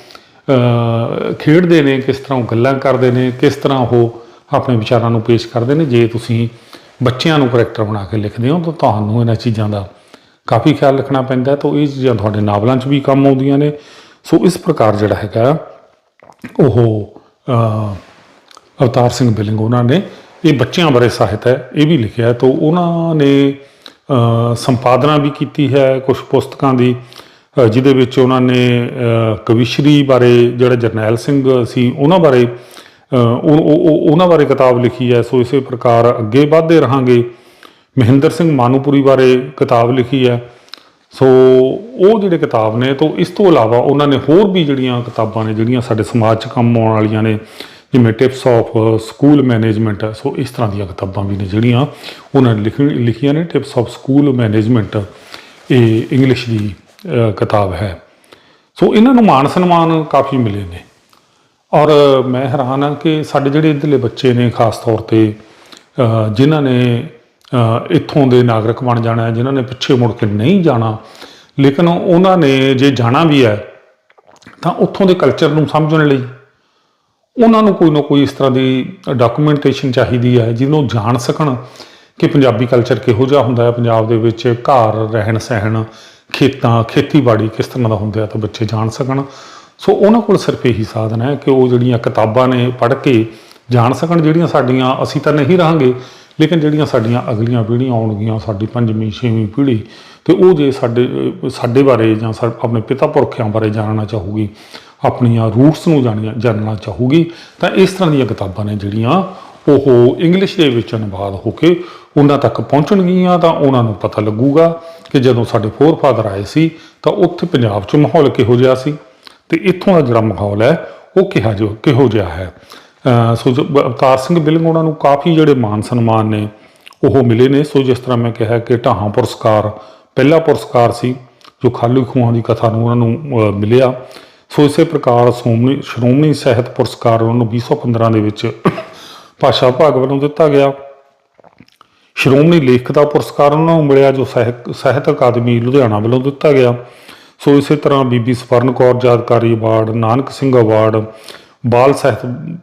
ਖੇਡਦੇ ਨੇ, ਕਿਸ ਤਰ੍ਹਾਂ ਉਹ ਗੱਲਾਂ ਕਰਦੇ ਨੇ, ਕਿਸ ਤਰ੍ਹਾਂ ਉਹ ਆਪਣੇ ਵਿਚਾਰਾਂ ਨੂੰ ਪੇਸ਼ ਕਰਦੇ ਨੇ? ਜੇ ਤੁਸੀਂ ਬੱਚਿਆਂ ਨੂੰ ਕਰੈਕਟਰ ਬਣਾ ਕੇ ਲਿਖਦੇ ਹੋ, ਤਾਂ ਤੁਹਾਨੂੰ ਇਹਨਾਂ ਚੀਜ਼ਾਂ ਦਾ ਕਾਫੀ ਖਿਆਲ ਰੱਖਣਾ ਪੈਂਦਾ। ਤਾਂ ਇਹ ਚੀਜ਼ਾਂ ਤੁਹਾਡੇ ਨਾਵਲਾਂ 'ਚ ਵੀ ਕੰਮ ਆਉਂਦੀਆਂ ਨੇ। ਸੋ ਇਸ ਪ੍ਰਕਾਰ ਜਿਹੜਾ ਹੈਗਾ, ਉਹ ਅਵਤਾਰ ਸਿੰਘ ਬਿਲਿੰਗ ਉਹਨਾਂ ਨੇ ਇਹ ਬੱਚਿਆਂ ਬਾਰੇ ਸਾਹਿਤ ਹੈ, ਇਹ ਵੀ ਲਿਖਿਆ ਹੈ। ਤਾਂ ਉਹਨਾਂ ਨੇ ਸੰਪਾਦਨਾ ਵੀ ਕੀਤੀ ਹੈ ਕੁਝ ਪੁਸਤਕਾਂ ਦੀ ਜਿਹਦੇ ਵਿੱਚ ਉਹਨਾਂ ਨੇ ਕਵਿਸ਼ਰੀ ਬਾਰੇ ਜਿਹੜਾ ਜਰਨੈਲ ਸਿੰਘ ਸੀ, ਉਹਨਾਂ ਬਾਰੇ ਉਹ, ਉਹਨਾਂ ਬਾਰੇ ਕਿਤਾਬ ਲਿਖੀ ਹੈ। ਸੋ ਇਸੇ ਪ੍ਰਕਾਰ ਅੱਗੇ ਵਧਦੇ ਰਹਾਂਗੇ। ਮਹਿੰਦਰ ਸਿੰਘ ਮਾਨੂਪੁਰੀ ਬਾਰੇ ਕਿਤਾਬ ਲਿਖੀ ਹੈ। ਸੋ ਉਹ ਜਿਹੜੇ ਕਿਤਾਬ ਨੇ, ਤੋਂ ਇਸ ਤੋਂ ਇਲਾਵਾ ਉਹਨਾਂ ਨੇ ਹੋਰ ਵੀ ਜਿਹੜੀਆਂ ਕਿਤਾਬਾਂ ਨੇ, ਜਿਹੜੀਆਂ ਸਾਡੇ ਸਮਾਜ 'ਚ ਕੰਮ ਆਉਣ ਵਾਲੀਆਂ ਨੇ ਜਿਵੇਂ tips of school management so ਇਸ ਤਰ੍ਹਾਂ ਦੀਆਂ ਕਿਤਾਬਾਂ ਵੀ ਨੇ ਜਿਹੜੀਆਂ ਉਹਨਾਂ ਨੇ ਲਿਖੀ ਲਿਖੀਆਂ ਨੇ। ਟਿਪਸ ਆਫ ਸਕੂਲ ਮੈਨੇਜਮੈਂਟ ਇਹ ਇੰਗਲਿਸ਼ ਦੀ ਕਿਤਾਬ ਹੈ। ਸੋ ਇਹਨਾਂ ਨੂੰ ਮਾਣ ਸਨਮਾਨ ਕਾਫੀ ਮਿਲੇ ਨੇ। ਔਰ ਮੈਂ ਹੈਰਾਨ ਹਾਂ ਕਿ ਸਾਡੇ ਜਿਹੜੇ ਇੱਧਰਲੇ ਬੱਚੇ ਨੇ ਖਾਸ ਤੌਰ ਤੇ ਜਿਨ੍ਹਾਂ ਨੇ ਇੱਥੋਂ ਦੇ ਨਾਗਰਿਕ ਬਣ ਜਾਣਾ ਹੈ, ਜਿਨ੍ਹਾਂ ਨੇ ਪਿੱਛੇ ਮੁੜ ਕੇ ਨਹੀਂ ਜਾਣਾ, ਲੇਕਿਨ ਉਹਨਾਂ ਨੇ ਜੇ ਜਾਣਾ ਵੀ ਹੈ, ਤਾਂ ਉੱਥੋਂ ਦੇ ਕਲਚਰ ਨੂੰ ਸਮਝਣ ਲਈ ਉਹਨਾਂ ਨੂੰ ਕੋਈ ਨਾ ਕੋਈ ਇਸ ਤਰ੍ਹਾਂ ਦੀ ਡਾਕੂਮੈਂਟੇਸ਼ਨ ਚਾਹੀਦੀ ਹੈ, ਜਿਹਨੂੰ ਜਾਣ ਸਕਣ ਕਿ ਪੰਜਾਬੀ ਕਲਚਰ ਕਿਹੋ ਜਿਹਾ ਹੁੰਦਾ ਹੈ, ਪੰਜਾਬ ਦੇ ਵਿੱਚ ਘਰ, ਰਹਿਣ ਸਹਿਣ, ਖੇਤਾਂ, ਖੇਤੀਬਾੜੀ ਕਿਸ ਤਰ੍ਹਾਂ ਦਾ ਹੁੰਦਾ ਹੈ ਤਾਂ ਬੱਚੇ ਜਾਣ ਸਕਣ। ਸੋ ਉਹਨਾਂ ਕੋਲ ਸਿਰਫ ਇਹੀ ਸਾਧਨ ਹੈ ਕਿ ਉਹ ਜਿਹੜੀਆਂ ਕਿਤਾਬਾਂ ਨੇ ਪੜ੍ਹ ਕੇ ਜਾਣ ਸਕਣ, ਜਿਹੜੀਆਂ ਸਾਡੀਆਂ ਅਸੀਂ ਤਾਂ ਨਹੀਂ ਰਹਾਂਗੇ, ਲੇਕਿਨ ਜਿਹੜੀਆਂ ਸਾਡੀਆਂ ਅਗਲੀਆਂ ਪੀੜ੍ਹੀਆਂ ਆਉਣਗੀਆਂ, ਸਾਡੀ ਪੰਜਵੀਂ, ਛੇਵੀਂ ਪੀੜ੍ਹੀ, ਤੇ ਉਹ ਜੇ ਸਾਡੇ ਸਾਡੇ ਬਾਰੇ ਜਾਂ ਸਾ- ਆਪਣੇ ਪਿਤਾ ਪੁਰਖਿਆਂ ਬਾਰੇ ਜਾਣਨਾ ਚਾਹੂਗੀ ਆਪਣੀਆਂ ਰੂਟਸ ਨੂੰ ਜਾਣੀਆਂ, ਜਾਣਨਾ ਚਾਹੂਗੀ, ਤਾਂ ਇਸ ਤਰ੍ਹਾਂ ਦੀਆਂ ਕਿਤਾਬਾਂ ਨੇ ਜਿਹੜੀਆਂ ਉਹ ਇੰਗਲਿਸ਼ ਦੇ ਵਿੱਚ ਅਨੁਵਾਦ ਹੋ ਕੇ ਉਹਨਾਂ ਤੱਕ ਪਹੁੰਚਣਗੀਆਂ, ਤਾਂ ਉਹਨਾਂ ਨੂੰ ਪਤਾ ਲੱਗੂਗਾ ਕਿ ਜਦੋਂ ਸਾਡੇ ਫੋਰ ਫਾਦਰ ਆਏ ਸੀ, ਤਾਂ ਉੱਥੇ ਪੰਜਾਬ 'ਚ ਮਾਹੌਲ ਕਿਹੋ ਜਿਹਾ ਸੀ। ਤੇ ਇੱਥੋਂ ਦਾ ਜਿਹੜਾ ਮਾਹੌਲ ਹੈ, ਉਹ ਕਿਹਾ ਜੋ, ਕਿਹੋ ਜਿਹਾ ਹੈ। ਸੋ ਜੋ, ਅਵਤਾਰ ਸਿੰਘ ਬਿਲੰਗ ਉਹਨਾਂ ਨੂੰ ਕਾਫੀ ਜਿਹੜੇ ਮਾਨ ਸਨਮਾਨ ਨੇ, ਉਹ ਮਿਲੇ ਨੇ। ਸੋ ਜਿਸ ਤਰ੍ਹਾਂ ਮੈਂ ਕਿਹਾ ਕਿ ਢਾਹਾਂ ਪੁਰਸਕਾਰ, ਪਹਿਲਾ ਪੁਰਸਕਾਰ ਸੀ, ਜੋ ਖਾਲੂ ਖੂਹਾਂ ਦੀ ਕਥਾ ਨੂੰ ਉਹਨਾਂ ਨੂੰ ਮਿਲਿਆ। ਸੋ ਇਸੇ ਪ੍ਰਕਾਰ ਸ਼੍ਰੋਮਣੀ ਸ਼੍ਰੋਮਣੀ ਸਾਹਿਤ ਪੁਰਸਕਾਰ ਉਹਨਾਂ ਨੂੰ 2015 ਦੇ ਵਿੱਚ ਭਾਸ਼ਾ ਵਿਭਾਗ ਵੱਲੋਂ ਦਿੱਤਾ ਗਿਆ। ਸ਼੍ਰੋਮਣੀ ਲੇਖਕਤਾ ਪੁਰਸਕਾਰ ਉਹਨਾਂ ਨੂੰ ਮਿਲਿਆ ਜੋ ਸਾਹਿਤ ਸਾਹਿਤ ਅਕਾਦਮੀ ਲੁਧਿਆਣਾ ਵੱਲੋਂ ਦਿੱਤਾ ਗਿਆ। ਸੋ ਇਸੇ ਤਰ੍ਹਾਂ ਬੀਬੀ ਸਵਰਨ ਕੌਰ ਯਾਦਕਾਰੀ ਅਵਾਰਡ ਨਾਨਕ ਸਿੰਘ ਅਵਾਰਡ ਬਾਲ ਸਾਹਿਤ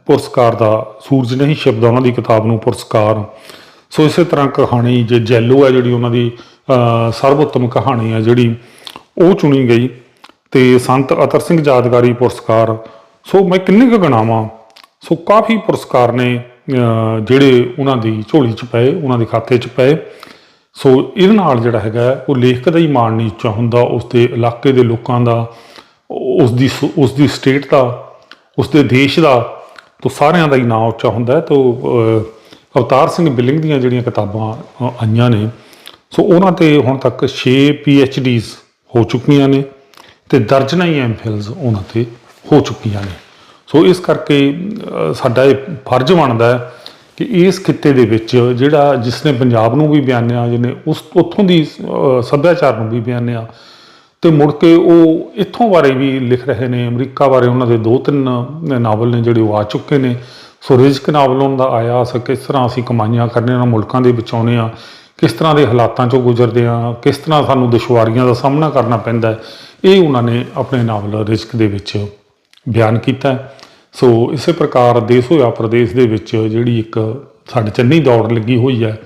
ਪੁਰਸਕਾਰ ਦਾ ਸੂਰਜ ਨਹੀਂ ਸ਼ਬਦ ਉਹਨਾਂ ਦੀ ਕਿਤਾਬ ਨੂੰ ਪੁਰਸਕਾਰ। ਸੋ ਇਸੇ ਤਰ੍ਹਾਂ ਕਹਾਣੀ ਜੇ ਜੈਲੋ ਹੈ ਜਿਹੜੀ ਉਹਨਾਂ ਦੀ ਅਹ, ਕਹਾਣੀ ਹੈ ਜਿਹੜੀ ਉਹ ਚੁਣੀ ਗਈ। ਤੇ ਸੰਤ ਅਤਰ ਸਿੰਘ ਯਾਦਗਾਰੀ ਪੁਰਸਕਾਰ। ਸੋ ਮੈਂ ਕਿੰਨੇ ਕੁ ਗਣਾਵਾਂ ਸੋ ਕਾਫੀ ਪੁਰਸਕਾਰ ਨੇ ਜਿਹੜੇ ਉਹਨਾਂ ਦੀ ਝੋਲੀ 'ਚ ਪਏ, ਉਹਨਾਂ ਦੇ ਖਾਤੇ 'ਚ ਪਏ। ਸੋ ਇਹਦੇ ਨਾਲ ਜਿਹੜਾ ਹੈਗਾ, ਉਹ ਲੇਖਕ ਦਾ ਹੀ ਮਾਣ ਨਹੀਂ ਉੱਚਾ ਹੁੰਦਾ, ਉਸ ਦੇ ਇਲਾਕੇ ਦੇ ਲੋਕਾਂ ਦਾ, ਉਸ ਦੀ ਸ- ਉਸ ਦੀ ਸਟੇਟ ਦਾ, ਉਸ ਦੇ ਦੇਸ਼ ਦਾ, ਤੋਂ ਸਾਰਿਆਂ ਦਾ ਹੀ ਨਾਂ ਉੱਚਾ ਹੁੰਦਾ ਹੈ। ਤੋਂ ਅਵਤਾਰ ਸਿੰਘ ਬਿਲਿੰਗ ਦੀਆਂ ਜਿਹੜੀਆਂ ਕਿਤਾਬਾਂ ਆਈਆਂ ਨੇ, ਸੋ ਉਹਨਾਂ ਤੇ ਹੁਣ ਤੱਕ 6 ਡੀਜ਼ ਹੋ ਚੁੱਕੀਆਂ ਨੇ। ਤੇ ਦਰਜਨਾਂ ਹੀ ਐਮਫਿਲਸ ਉਹਨਾਂ ਤੇ ਹੋ ਚੁੱਕੀਆਂ ਨੇ। ਸੋ ਇਸ ਕਰਕੇ ਸਾਡਾ ਇਹ ਫਰਜ਼ ਬਣਦਾ ਹੈ ਕਿ ਇਸ ਖਿੱਤੇ ਦੇ ਵਿੱਚ ਜਿਹੜਾ ਜਿਸਨੇ ਪੰਜਾਬ ਨੂੰ ਵੀ ਬਿਆਨਿਆ ਜਿਹਨੇ ਉਸ ਉੱਥੋਂ ਦੀ ਸੱਭਿਆਚਾਰ ਨੂੰ ਵੀ ਬਿਆਨਿਆ ਤੇ ਮੁੜ ਕੇ ਉਹ ਇੱਥੋਂ ਬਾਰੇ ਵੀ ਲਿਖ ਰਹੇ ਨੇ ਅਮਰੀਕਾ ਬਾਰੇ ਉਹਨਾਂ ਦੇ ਦੋ ਤਿੰਨ ਨਾਵਲ ਨੇ ਜਿਹੜੇ ਉਹ ਆ ਚੁੱਕੇ ਨੇ। ਸੋ ਰਿਜ਼ਕ ਨਾਵਲ ਉਹਨਾਂ ਦਾ ਆਇਆ ਸੋ ਕਿਸ ਤਰ੍ਹਾਂ ਅਸੀਂ ਕਮਾਈਆਂ ਕਰਨੇ ਉਹਨਾਂ ਮੁਲਕਾਂ ਦੇ ਵਿੱਚ ਆਉਂਦੇ ਆ ਕਿਸ ਤਰ੍ਹਾਂ ਦੇ ਹਾਲਾਤਾਂ ਚੋਂ ਗੁਜ਼ਰਦੇ ਆ ਕਿਸ ਤਰ੍ਹਾਂ ਸਾਨੂੰ ਦੁਸ਼ਵਾਰੀਆਂ ਦਾ ਸਾਹਮਣਾ ਕਰਨਾ ਪੈਂਦਾ ਹੈ, ਇਹ ਉਹਨਾਂ ਨੇ ਆਪਣੇ ਨਾਵਲ ਰਿਸਕ ਦੇ ਵਿੱਚ ਬਿਆਨ ਕੀਤਾ। ਸੋ ਇਸੇ ਪ੍ਰਕਾਰ ਦੇਸ ਹੋਇਆ ਪ੍ਰਦੇਸ਼ ਦੇ ਵਿੱਚ ਜਿਹੜੀ ਇੱਕ ਸਾਡੇ ਚੰਨੀ ਦੌੜ ਲੱਗੀ ਹੋਈ ਹੈ।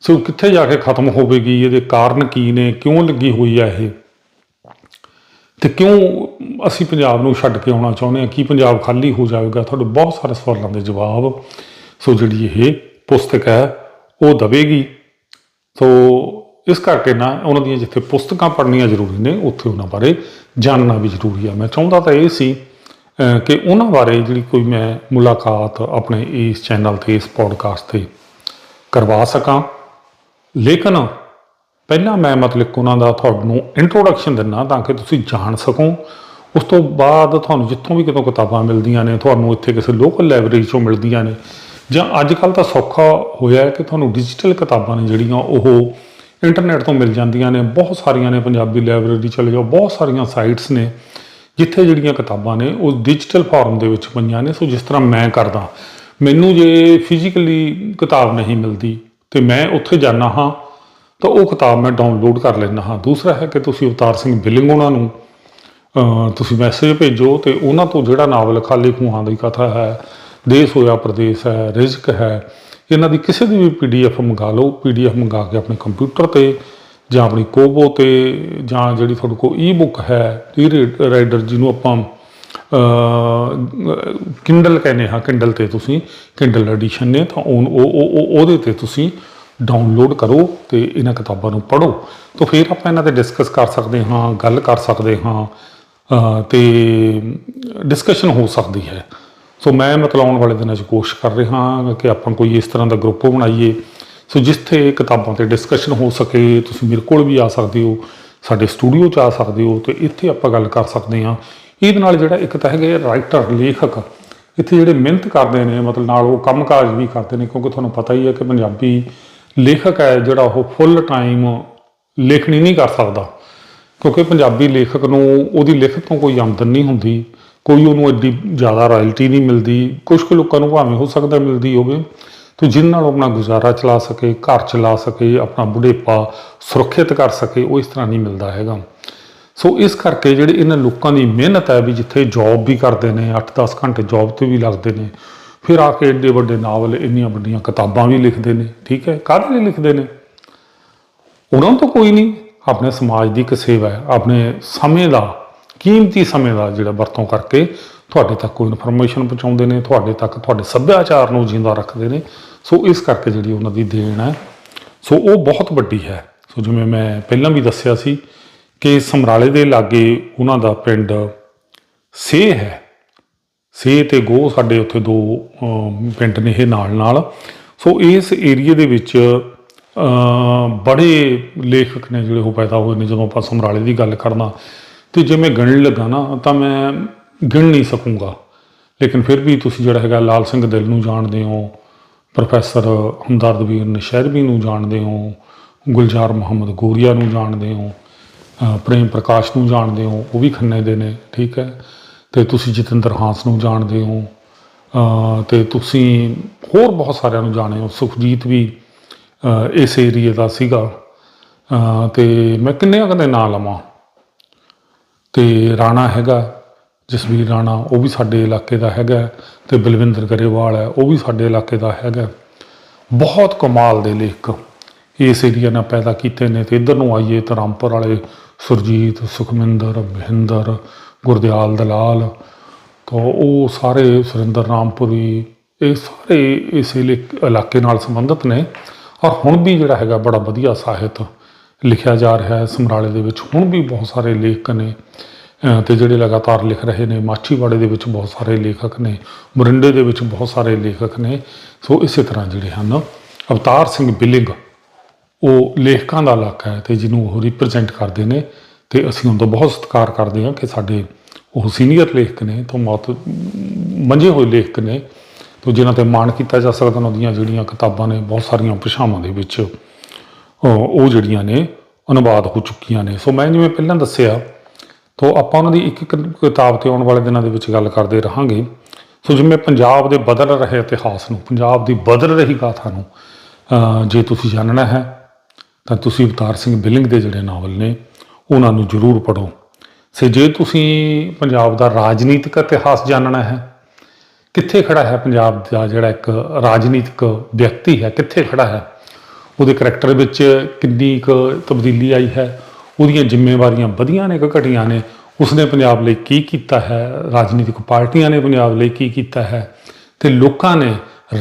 ਸੋ ਕਿੱਥੇ ਜਾ ਕੇ ਖਤਮ ਹੋਵੇਗੀ? ਇਹਦੇ ਕਾਰਨ ਕੀ ਨੇ? ਕਿਉਂ ਲੱਗੀ ਹੋਈ ਹੈ ਇਹ? ਤੇ ਕਿਉਂ ਅਸੀਂ ਪੰਜਾਬ ਨੂੰ ਛੱਡ ਕੇ ਆਉਣਾ ਚਾਹੁੰਦੇ ਹਾਂ? ਕੀ ਪੰਜਾਬ ਖਾਲੀ ਹੋ ਜਾਵੇਗਾ? ਤੁਹਾਡੇ ਬਹੁਤ ਸਾਰੇ ਸਵਾਲਾਂ ਦੇ ਜਵਾਬ। ਸੋ ਜਿਹੜੀ ਇਹ ਪੁਸਤਕ ਹੈ, ਉਹ ਦਵੇਗੀ। ਸੋ ਇਸ ਕਰਕੇ ਨਾ ਉਹਨਾਂ ਦੀਆਂ ਜਿੱਥੇ ਪੁਸਤਕਾਂ ਪੜ੍ਹਨੀਆਂ ਜ਼ਰੂਰੀ ਨੇ, ਉੱਥੇ ਉਹਨਾਂ ਬਾਰੇ ਜਾਣਨਾ ਵੀ ਜ਼ਰੂਰੀ ਆ। ਮੈਂ ਚਾਹੁੰਦਾ ਤਾਂ ਇਹ ਸੀ ਕਿ ਉਹਨਾਂ ਬਾਰੇ ਜਿਹੜੀ ਕੋਈ ਮੈਂ ਮੁਲਾਕਾਤ ਆਪਣੇ ਇਸ ਚੈਨਲ ਤੇ, ਇਸ ਪੋਡਕਾਸਟ ਤੇ ਕਰਵਾ ਸਕਾਂ। ਲੇਕਿਨ ਪਹਿਲਾਂ ਮੈਂ ਮਤਲਬ ਉਹਨਾਂ ਦਾ ਤੁਹਾਨੂੰ ਇੰਟਰੋਡਕਸ਼ਨ ਦਿੰਨਾ ਤਾਂ ਕਿ ਤੁਸੀਂ ਜਾਣ ਸਕੋ। ਉਸ ਤੋਂ ਬਾਅਦ ਤੁਹਾਨੂੰ ਜਿੱਥੋਂ ਵੀ ਕਿਤੋਂ ਕਿਤਾਬਾਂ ਮਿਲਦੀਆਂ ਨੇ, ਤੁਹਾਨੂੰ ਇੱਥੇ ਕਿਸੇ ਲੋਕਲ ਲਾਇਬ੍ਰੇਰੀ ਚੋਂ ਮਿਲਦੀਆਂ ਨੇ। ਜਾਂ ਅੱਜ ਕੱਲ ਤਾਂ ਸੌਖਾ ਹੋਇਆ ਕਿ ਤੁਹਾਨੂੰ ਡਿਜੀਟਲ ਕਿਤਾਬਾਂ ਨੇ ਜਿਹੜੀਆਂ ਉਹ ਇੰਟਰਨੈਟ ਤੋਂ ਮਿਲ ਜਾਂਦੀਆਂ ਨੇ, ਬਹੁਤ ਸਾਰੀਆਂ ਨੇ ਪੰਜਾਬੀ ਲਾਇਬ੍ਰੇਰੀ ਚਲੇ ਜਾਓ, ਬਹੁਤ ਸਾਰੀਆਂ ਸਾਈਟਸ ਨੇ, ਜਿੱਥੇ ਜਿਹੜੀਆਂ ਕਿਤਾਬਾਂ ਨੇ, ਉਹ ਡਿਜੀਟਲ ਫਾਰਮ ਦੇ ਵਿੱਚ ਪਈਆਂ ਨੇ। ਸੋ ਜਿਸ ਤਰ੍ਹਾਂ ਮੈਂ ਕਰਦਾ, ਮੈਨੂੰ ਜੇ ਫਿਜ਼ੀਕਲੀ ਕਿਤਾਬ ਨਹੀਂ ਮਿਲਦੀ ਤੇ ਮੈਂ ਉੱਥੇ ਜਾਣਾ ਹਾਂ, ਤਾਂ ਉਹ ਕਿਤਾਬ ਮੈਂ ਡਾਊਨਲੋਡ ਕਰ ਲੈਂਦਾ ਹਾਂ। ਦੂਸਰਾ ਹੈ ਕਿ ਤੁਸੀਂ ਅਵਤਾਰ ਸਿੰਘ ਬਿਲਿੰਗ ਉਹਨਾਂ ਨੂੰ ਤੁਸੀਂ ਮੈਸੇਜ ਭੇਜੋ ਤੇ ਉਹਨਾਂ ਤੋਂ ਜਿਹੜਾ ਨਾਵਲ ਖਾਲੀ ਖੂਹਾਂ ਦੀ ਕਥਾ ਹੈ, ਦੇਸ਼ ਹੋਇਆ ਪ੍ਰਦੇਸ਼ ਹੈ, ਰਿਜ਼ਕ ਹੈ ਇਹਨਾਂ ਦੀ ਕਿਸੇ ਦੀ ਵੀ ਪੀਡੀਐਫ ਮੰਗਾ ਲਓ ਪੀਡੀਐਫ ਮੰਗਾ ਕੇ ਆਪਣੇ ਕੰਪਿਊਟਰ ਤੇ ਜਾਂ ਆਪਣੀ ਕੋਬੋ ਤੇ ਜਾਂ ਜਿਹੜੀ ਤੁਹਾਡੇ ਕੋਲ ਈ-ਬੁੱਕ ਹੈ ਈ ਰਾਈਡਰ ਜਿਹਨੂੰ ਆਪਾਂ ਕਿੰਡਲ ਕਹਿੰਦੇ ਹਾਂ ਕਿੰਡਲ ਤੇ ਤੁਸੀਂ ਕਿੰਡਲ ਐਡੀਸ਼ਨ ਨੇ, ਤਾਂ ਉਹ, ਉਹ- ਉਹ ਉਹਦੇ ਤੇ ਤੁਸੀਂ ਡਾਊਨਲੋਡ ਕਰੋ ਤੇ ਇਹਨਾਂ ਕਿਤਾਬਾਂ ਨੂੰ ਪੜ੍ਹੋ। ਤਾਂ ਫਿਰ ਆਪਾਂ ਇਹਨਾਂ ਤੇ ਡਿਸਕਸ ਕਰ ਸਕਦੇ ਹਾਂ, ਗੱਲ ਕਰ ਸਕਦੇ ਹਾਂ, ਅਹ, ਤੇ ਡਿਸਕਸ਼ਨ ਹੋ ਸਕਦੀ ਹੈ। ਸੋ ਮੈਂ ਮਤਲਬ ਆਉਣ ਵਾਲੇ ਦਿਨਾਂ 'ਚ ਕੋਸ਼ਿਸ਼ ਕਰ ਰਿਹਾ ਹਾਂ ਕਿ ਆਪਾਂ ਕੋਈ ਇਸ ਤਰ੍ਹਾਂ ਦਾ ਗਰੁੱਪ ਬਣਾਈਏ। ਸੋ ਜਿੱਥੇ ਕਿਤਾਬਾਂ ਤੇ ਡਿਸਕਸ਼ਨ ਹੋ ਸਕੇ, ਤੁਸੀਂ ਮੇਰੇ ਕੋਲ ਵੀ ਆ ਸਕਦੇ ਹੋ, ਸਾਡੇ ਸਟੂਡੀਓ 'ਚ ਆ ਸਕਦੇ ਹੋ ਤੇ ਇੱਥੇ ਆਪਾਂ ਗੱਲ ਕਰ ਸਕਦੇ ਹਾਂ। ਇਹਦੇ ਨਾਲ ਜਿਹੜਾ ਇੱਕ ਤਾਂ ਹੈਗੇ ਰਾਈਟਰ ਲੇਖਕ ਇੱਥੇ ਜਿਹੜੇ ਮਿਹਨਤ ਕਰਦੇ ਨੇ, ਮਤਲਬ ਨਾਲ ਉਹ ਕੰਮਕਾਜ ਵੀ ਕਰਦੇ ਨੇ, ਕਿਉਂਕਿ ਤੁਹਾਨੂੰ ਪਤਾ ਹੀ ਹੈ ਕਿ ਪੰਜਾਬੀ ਲੇਖਕ ਹੈ ਜਿਹੜਾ ਉਹ ਫੁੱਲ ਟਾਈਮ ਲੇਖਣੀ ਨਹੀਂ ਕਰ ਸਕਦਾ। ਕਿਉਂਕਿ ਪੰਜਾਬੀ ਲੇਖਕ ਨੂੰ ਉਹਦੀ ਲਿਖਤ ਤੋਂ ਕੋਈ ਆਮਦਨ ਨਹੀਂ ਹੁੰਦੀ। ਕੋਈ ਉਹਨੂੰ ਐਡੀ ਜ਼ਿਆਦਾ ਰਾਇਲਟੀ ਨਹੀਂ ਮਿਲਦੀ ਕੁਝ ਕੁ ਲੋਕਾਂ ਨੂੰ ਭਾਵੇਂ ਹੋ ਸਕਦਾ ਮਿਲਦੀ ਹੋਵੇ, ਤੇ ਜਿਨ ਨਾਲ ਆਪਣਾ ਗੁਜ਼ਾਰਾ ਚਲਾ ਸਕੇ, ਘਰ ਚਲਾ ਸਕੇ, ਆਪਣਾ ਬੁਢੇਪਾ ਸੁਰੱਖਿਅਤ ਕਰ ਸਕੇ, ਉਹ ਇਸ ਤਰ੍ਹਾਂ ਨਹੀਂ ਮਿਲਦਾ ਹੈਗਾ। ਸੋ ਇਸ ਕਰਕੇ ਜਿਹੜੇ ਇਹਨਾਂ ਲੋਕਾਂ ਦੀ ਮਿਹਨਤ ਹੈ ਵੀ ਜਿੱਥੇ ਜੌਬ ਵੀ ਕਰਦੇ ਨੇ 8-10 ਘੰਟੇ ਜੌਬ ਤੇ ਵੀ ਲੱਗਦੇ ਨੇ, ਫਿਰ ਆ ਕੇ ਏਡੇ ਵੱਡੇ ਨਾਵਲ, ਇੰਨੀਆਂ ਵੱਡੀਆਂ ਕਿਤਾਬਾਂ ਵੀ ਲਿਖਦੇ ਨੇ, ਠੀਕ ਹੈ? ਕਾਹਦੇ ਲਈ ਲਿਖਦੇ ਨੇ? ਉਹਨਾਂ ਤੋਂ ਕੋਈ ਨਹੀਂ, ਆਪਣੇ ਸਮਾਜ ਦੀ ਇੱਕ ਸੇਵਾ ਹੈ, ਆਪਣੇ ਸਮੇਂ ਦਾ ਕੀਮਤੀ ਸਮੇਂ ਦਾ ਜਿਹੜਾ ਵਰਤੋਂ ਕਰਕੇ ਤੁਹਾਡੇ ਤੱਕ ਕੋਈ ਇਨਫੋਰਮੇਸ਼ਨ ਪਹੁੰਚਾਉਂਦੇ ਨੇ, ਤੁਹਾਡੇ ਤੱਕ ਤੁਹਾਡੇ ਸੱਭਿਆਚਾਰ ਨੂੰ ਜਿੰਦਾ ਰੱਖਦੇ ਨੇ। ਸੋ ਇਸ ਕਰਕੇ ਜਿਹੜੀ ਉਹਨਾਂ ਦੀ ਦੇਣ ਹੈ, ਸੋ ਉਹ ਬਹੁਤ ਵੱਡੀ ਹੈ। ਸੋ ਜਿਵੇਂ ਮੈਂ ਪਹਿਲਾਂ ਵੀ ਦੱਸਿਆ ਸੀ ਕਿ ਸਮਰਾਲੇ ਦੇ ਲਾਗੇ ਉਹਨਾਂ ਦਾ ਪਿੰਡ ਸੇ ਹੈ। ਸੇ ਤੇ ਗੋ ਸਾਡੇ ਉੱਥੇ ਦੋ ਪਿੰਡ ਨੇ ਇਹ ਨਾਲ ਨਾਲ ਸੋ ਇਸ ਏਰੀਏ ਦੇ ਵਿੱਚ ਬੜੇ ਲੇਖਕ ਨੇ ਜਿਹੜੇ ਉਹ ਪੈਦਾ ਹੋਏ ਨੇ। ਜਦੋਂ ਆਪਾਂ ਸਮਰਾਲੇ ਦੀ ਗੱਲ ਕਰਨਾ ਤੇ ਜੇ ਮੈਂ ਗਿਣਨ ਲੱਗਾ ਨਾ ਤਾਂ ਮੈਂ ਗਿਣ ਨਹੀਂ ਸਕੂੰਗਾ। ਲੇਕਿਨ ਫਿਰ ਵੀ ਤੁਸੀਂ ਜਿਹੜਾ ਹੈਗਾ ਲਾਲ ਸਿੰਘ ਦਿਲ ਨੂੰ ਜਾਣਦੇ ਹੋ ਪ੍ਰੋਫੈਸਰ ਹਮਦਰਦ ਵੀਰ ਨਸ਼ਹਿਰਵੀ ਨੂੰ ਜਾਣਦੇ ਹੋ ਗੁਲਜ਼ਾਰ ਮੁਹੰਮਦ ਗੋਰੀਆ ਨੂੰ ਜਾਣਦੇ ਹੋ ਪ੍ਰੇਮ ਪ੍ਰਕਾਸ਼ ਨੂੰ ਜਾਣਦੇ ਹੋ ਉਹ ਵੀ ਖੰਨੇ ਦੇ ਨੇ ਠੀਕ ਹੈ? ਤੇ ਤੁਸੀਂ ਜਤਿੰਦਰ ਹਾਂਸ ਨੂੰ ਜਾਣਦੇ ਹੋ ਅ, ਤੇ ਤੁਸੀਂ ਹੋਰ ਬਹੁਤ ਸਾਰਿਆਂ ਨੂੰ ਜਾਣਦੇ ਹੋ। ਸੁਖਜੀਤ ਵੀ ਇਸ ਏਰੀਏ ਦਾ ਸੀਗਾ ਅ, ਤੇ ਮੈਂ ਕਿੰਨੇ ਕਦੇ ਨਾਂ ਲਵਾਂ ਤੇ ਰਾਣਾ ਹੈਗਾ, ਜਸਵੀਰ ਰਾਣਾ, ਉਹ ਵੀ ਸਾਡੇ ਇਲਾਕੇ ਦਾ ਹੈਗਾ ਤੇ ਬਲਵਿੰਦਰ ਗਰੇਵਾਲ ਹੈ, ਉਹ ਵੀ ਸਾਡੇ ਇਲਾਕੇ ਦਾ ਹੈਗਾ ਬਹੁਤ ਕਮਾਲ ਦੇ ਲੇਖਕ ਇਸ ਏਰੀਆ ਨਾਲ ਪੈਦਾ ਕੀਤੇ ਨੇ ਤੇ ਇਧਰ ਨੂੰ ਆਈਏ ਤਾਂ ਰਾਮਪੁਰ ਵਾਲੇ ਸੁਰਜੀਤ, ਸੁਖਮਿੰਦਰ, ਮਹਿੰਦਰ, ਗੁਰਦਿਆਲ ਦਲਾਲ, ਤਾਂ ਉਹ ਸਾਰੇ ਸੁਰਿੰਦਰ ਰਾਮਪੁਰੀ, ਇਹ ਸਾਰੇ ਇਸੇ ਇਲੇ- ਇਲਾਕੇ ਨਾਲ ਸੰਬੰਧਿਤ ਨੇ। ਔਰ ਹੁਣ ਵੀ ਜਿਹੜਾ ਹੈਗਾ ਬੜਾ ਵਧੀਆ ਸਾਹਿਤ ਲਿਖਿਆ ਜਾ ਰਿਹਾ ਹੈ ਸਮਰਾਲੇ ਦੇ ਵਿੱਚ। ਹੁਣ ਵੀ ਬਹੁਤ ਸਾਰੇ ਲੇਖਕ ਨੇ, ਅਹ ਤੇ ਜਿਹੜੇ ਲਗਾਤਾਰ ਲਿਖ ਰਹੇ ਨੇ, ਮਾਛੀਵਾੜੇ ਦੇ ਵਿੱਚ ਬਹੁਤ ਸਾਰੇ ਲੇਖਕ ਨੇ, ਮਰਿੰਡੇ ਦੇ ਵਿੱਚ ਬਹੁਤ ਸਾਰੇ ਲੇਖਕ ਨੇ। ਸੋ ਇਸੇ ਤਰ੍ਹਾਂ ਜਿਹੜੇ ਹਨ, ਅਵਤਾਰ ਸਿੰਘ ਬਿਲਿੰਗ, ਉਹ ਲੇਖਕਾਂ ਦਾ ਇਲਾਕਾ ਹੈ ਤੇ ਜਿਹਨੂੰ ਉਹ ਰਿਪਰੈਜ਼ੈਂਟ ਕਰਦੇ ਨੇ ਤੇ ਅਸੀਂ ਉਹਨਾਂ ਦਾ ਬਹੁਤ ਸਤਿਕਾਰ ਕਰਦੇ ਹਾਂ ਕਿ ਸਾਡੇ ਉਹ ਸੀਨੀਅਰ ਲੇਖਕ ਨੇ, ਤੋਂ ਮੌਤ ਮੰਝੇ ਹੋਏ ਲੇਖਕ ਨੇ, ਤੋਂ ਜਿਨ੍ਹਾਂ ਤੇ ਮਾਣ ਕੀਤਾ ਜਾ ਸਕਦਾ, ਉਹਨਾਂ ਦੀਆਂ ਜਿਹੜੀਆਂ ਕਿਤਾਬਾਂ ਨੇ, ਬਹੁਤ ਸਾਰੀਆਂ ਭਾਸ਼ਾਵਾਂ ਦੇ ਵਿੱਚ ਉਹ ਜਿਹੜੀਆਂ ਨੇ ਅਨੁਵਾਦ ਹੋ ਚੁੱਕੀਆਂ ਨੇ। ਸੋ ਮੈਂ ਜਿਵੇਂ ਪਹਿਲਾਂ ਦੱਸਿਆ, ਤੋਂ ਆਪਾਂ ਉਹਨਾਂ ਦੀ ਇੱਕ ਇੱਕ ਕਿਤਾਬ ਤੇ ਆਉਣ ਵਾਲੇ ਦਿਨਾਂ ਦੇ ਵਿੱਚ ਗੱਲ ਕਰਦੇ ਰਹਾਂਗੇ। ਸੋ ਜਿਵੇਂ ਪੰਜਾਬ ਦੇ ਬਦਲ ਰਹੇ ਇਤਿਹਾਸ ਨੂੰ, ਪੰਜਾਬ ਦੀ ਬਦਲ ਰਹੀ ਗਾਥਾ ਨੂੰ ਜੇ ਤੁਸੀਂ ਜਾਣਨਾ ਹੈ, ਤਾਂ ਤੁਸੀਂ ਅਵਤਾਰ ਸਿੰਘ ਬਿਲਿੰਗ ਦੇ ਜਿਹੜੇ ਨਾਵਲ ਨੇ, ਉਹਨਾਂ ਨੂੰ ਜ਼ਰੂਰ ਪੜੋ ਸੇ ਜੇ ਤੁਸੀਂ ਪੰਜਾਬ ਦਾ ਰਾਜਨੀਤਿਕ ਇਤਿਹਾਸ ਜਾਣਨਾ ਹੈ, ਕਿੱਥੇ ਖੜਾ ਹੈ ਪੰਜਾਬ ਦਾ ਜਿਹੜਾ ਇੱਕ ਰਾਜਨੀਤਿਕ ਵਿਅਕਤੀ ਹੈ, ਕਿੱਥੇ ਖੜਾ ਹੈ ਉਹਦੇ ਕਰੈਕਟਰ ਵਿੱਚ ਕਿੰਨੀ ਕੁ ਤਬਦੀਲੀ ਆਈ ਹੈ, ਉਹਦੀਆਂ ਜ਼ਿੰਮੇਵਾਰੀਆਂ ਵਧੀਆਂ ਨੇ ਕਿ ਘਟੀਆਂ ਨੇ, ਉਸਨੇ ਪੰਜਾਬ ਲਈ ਕੀ ਕੀਤਾ ਹੈ, ਰਾਜਨੀਤਿਕ ਪਾਰਟੀਆਂ ਨੇ ਪੰਜਾਬ ਲਈ ਕੀ ਕੀਤਾ ਹੈ, ਤੇ ਲੋਕਾਂ ਨੇ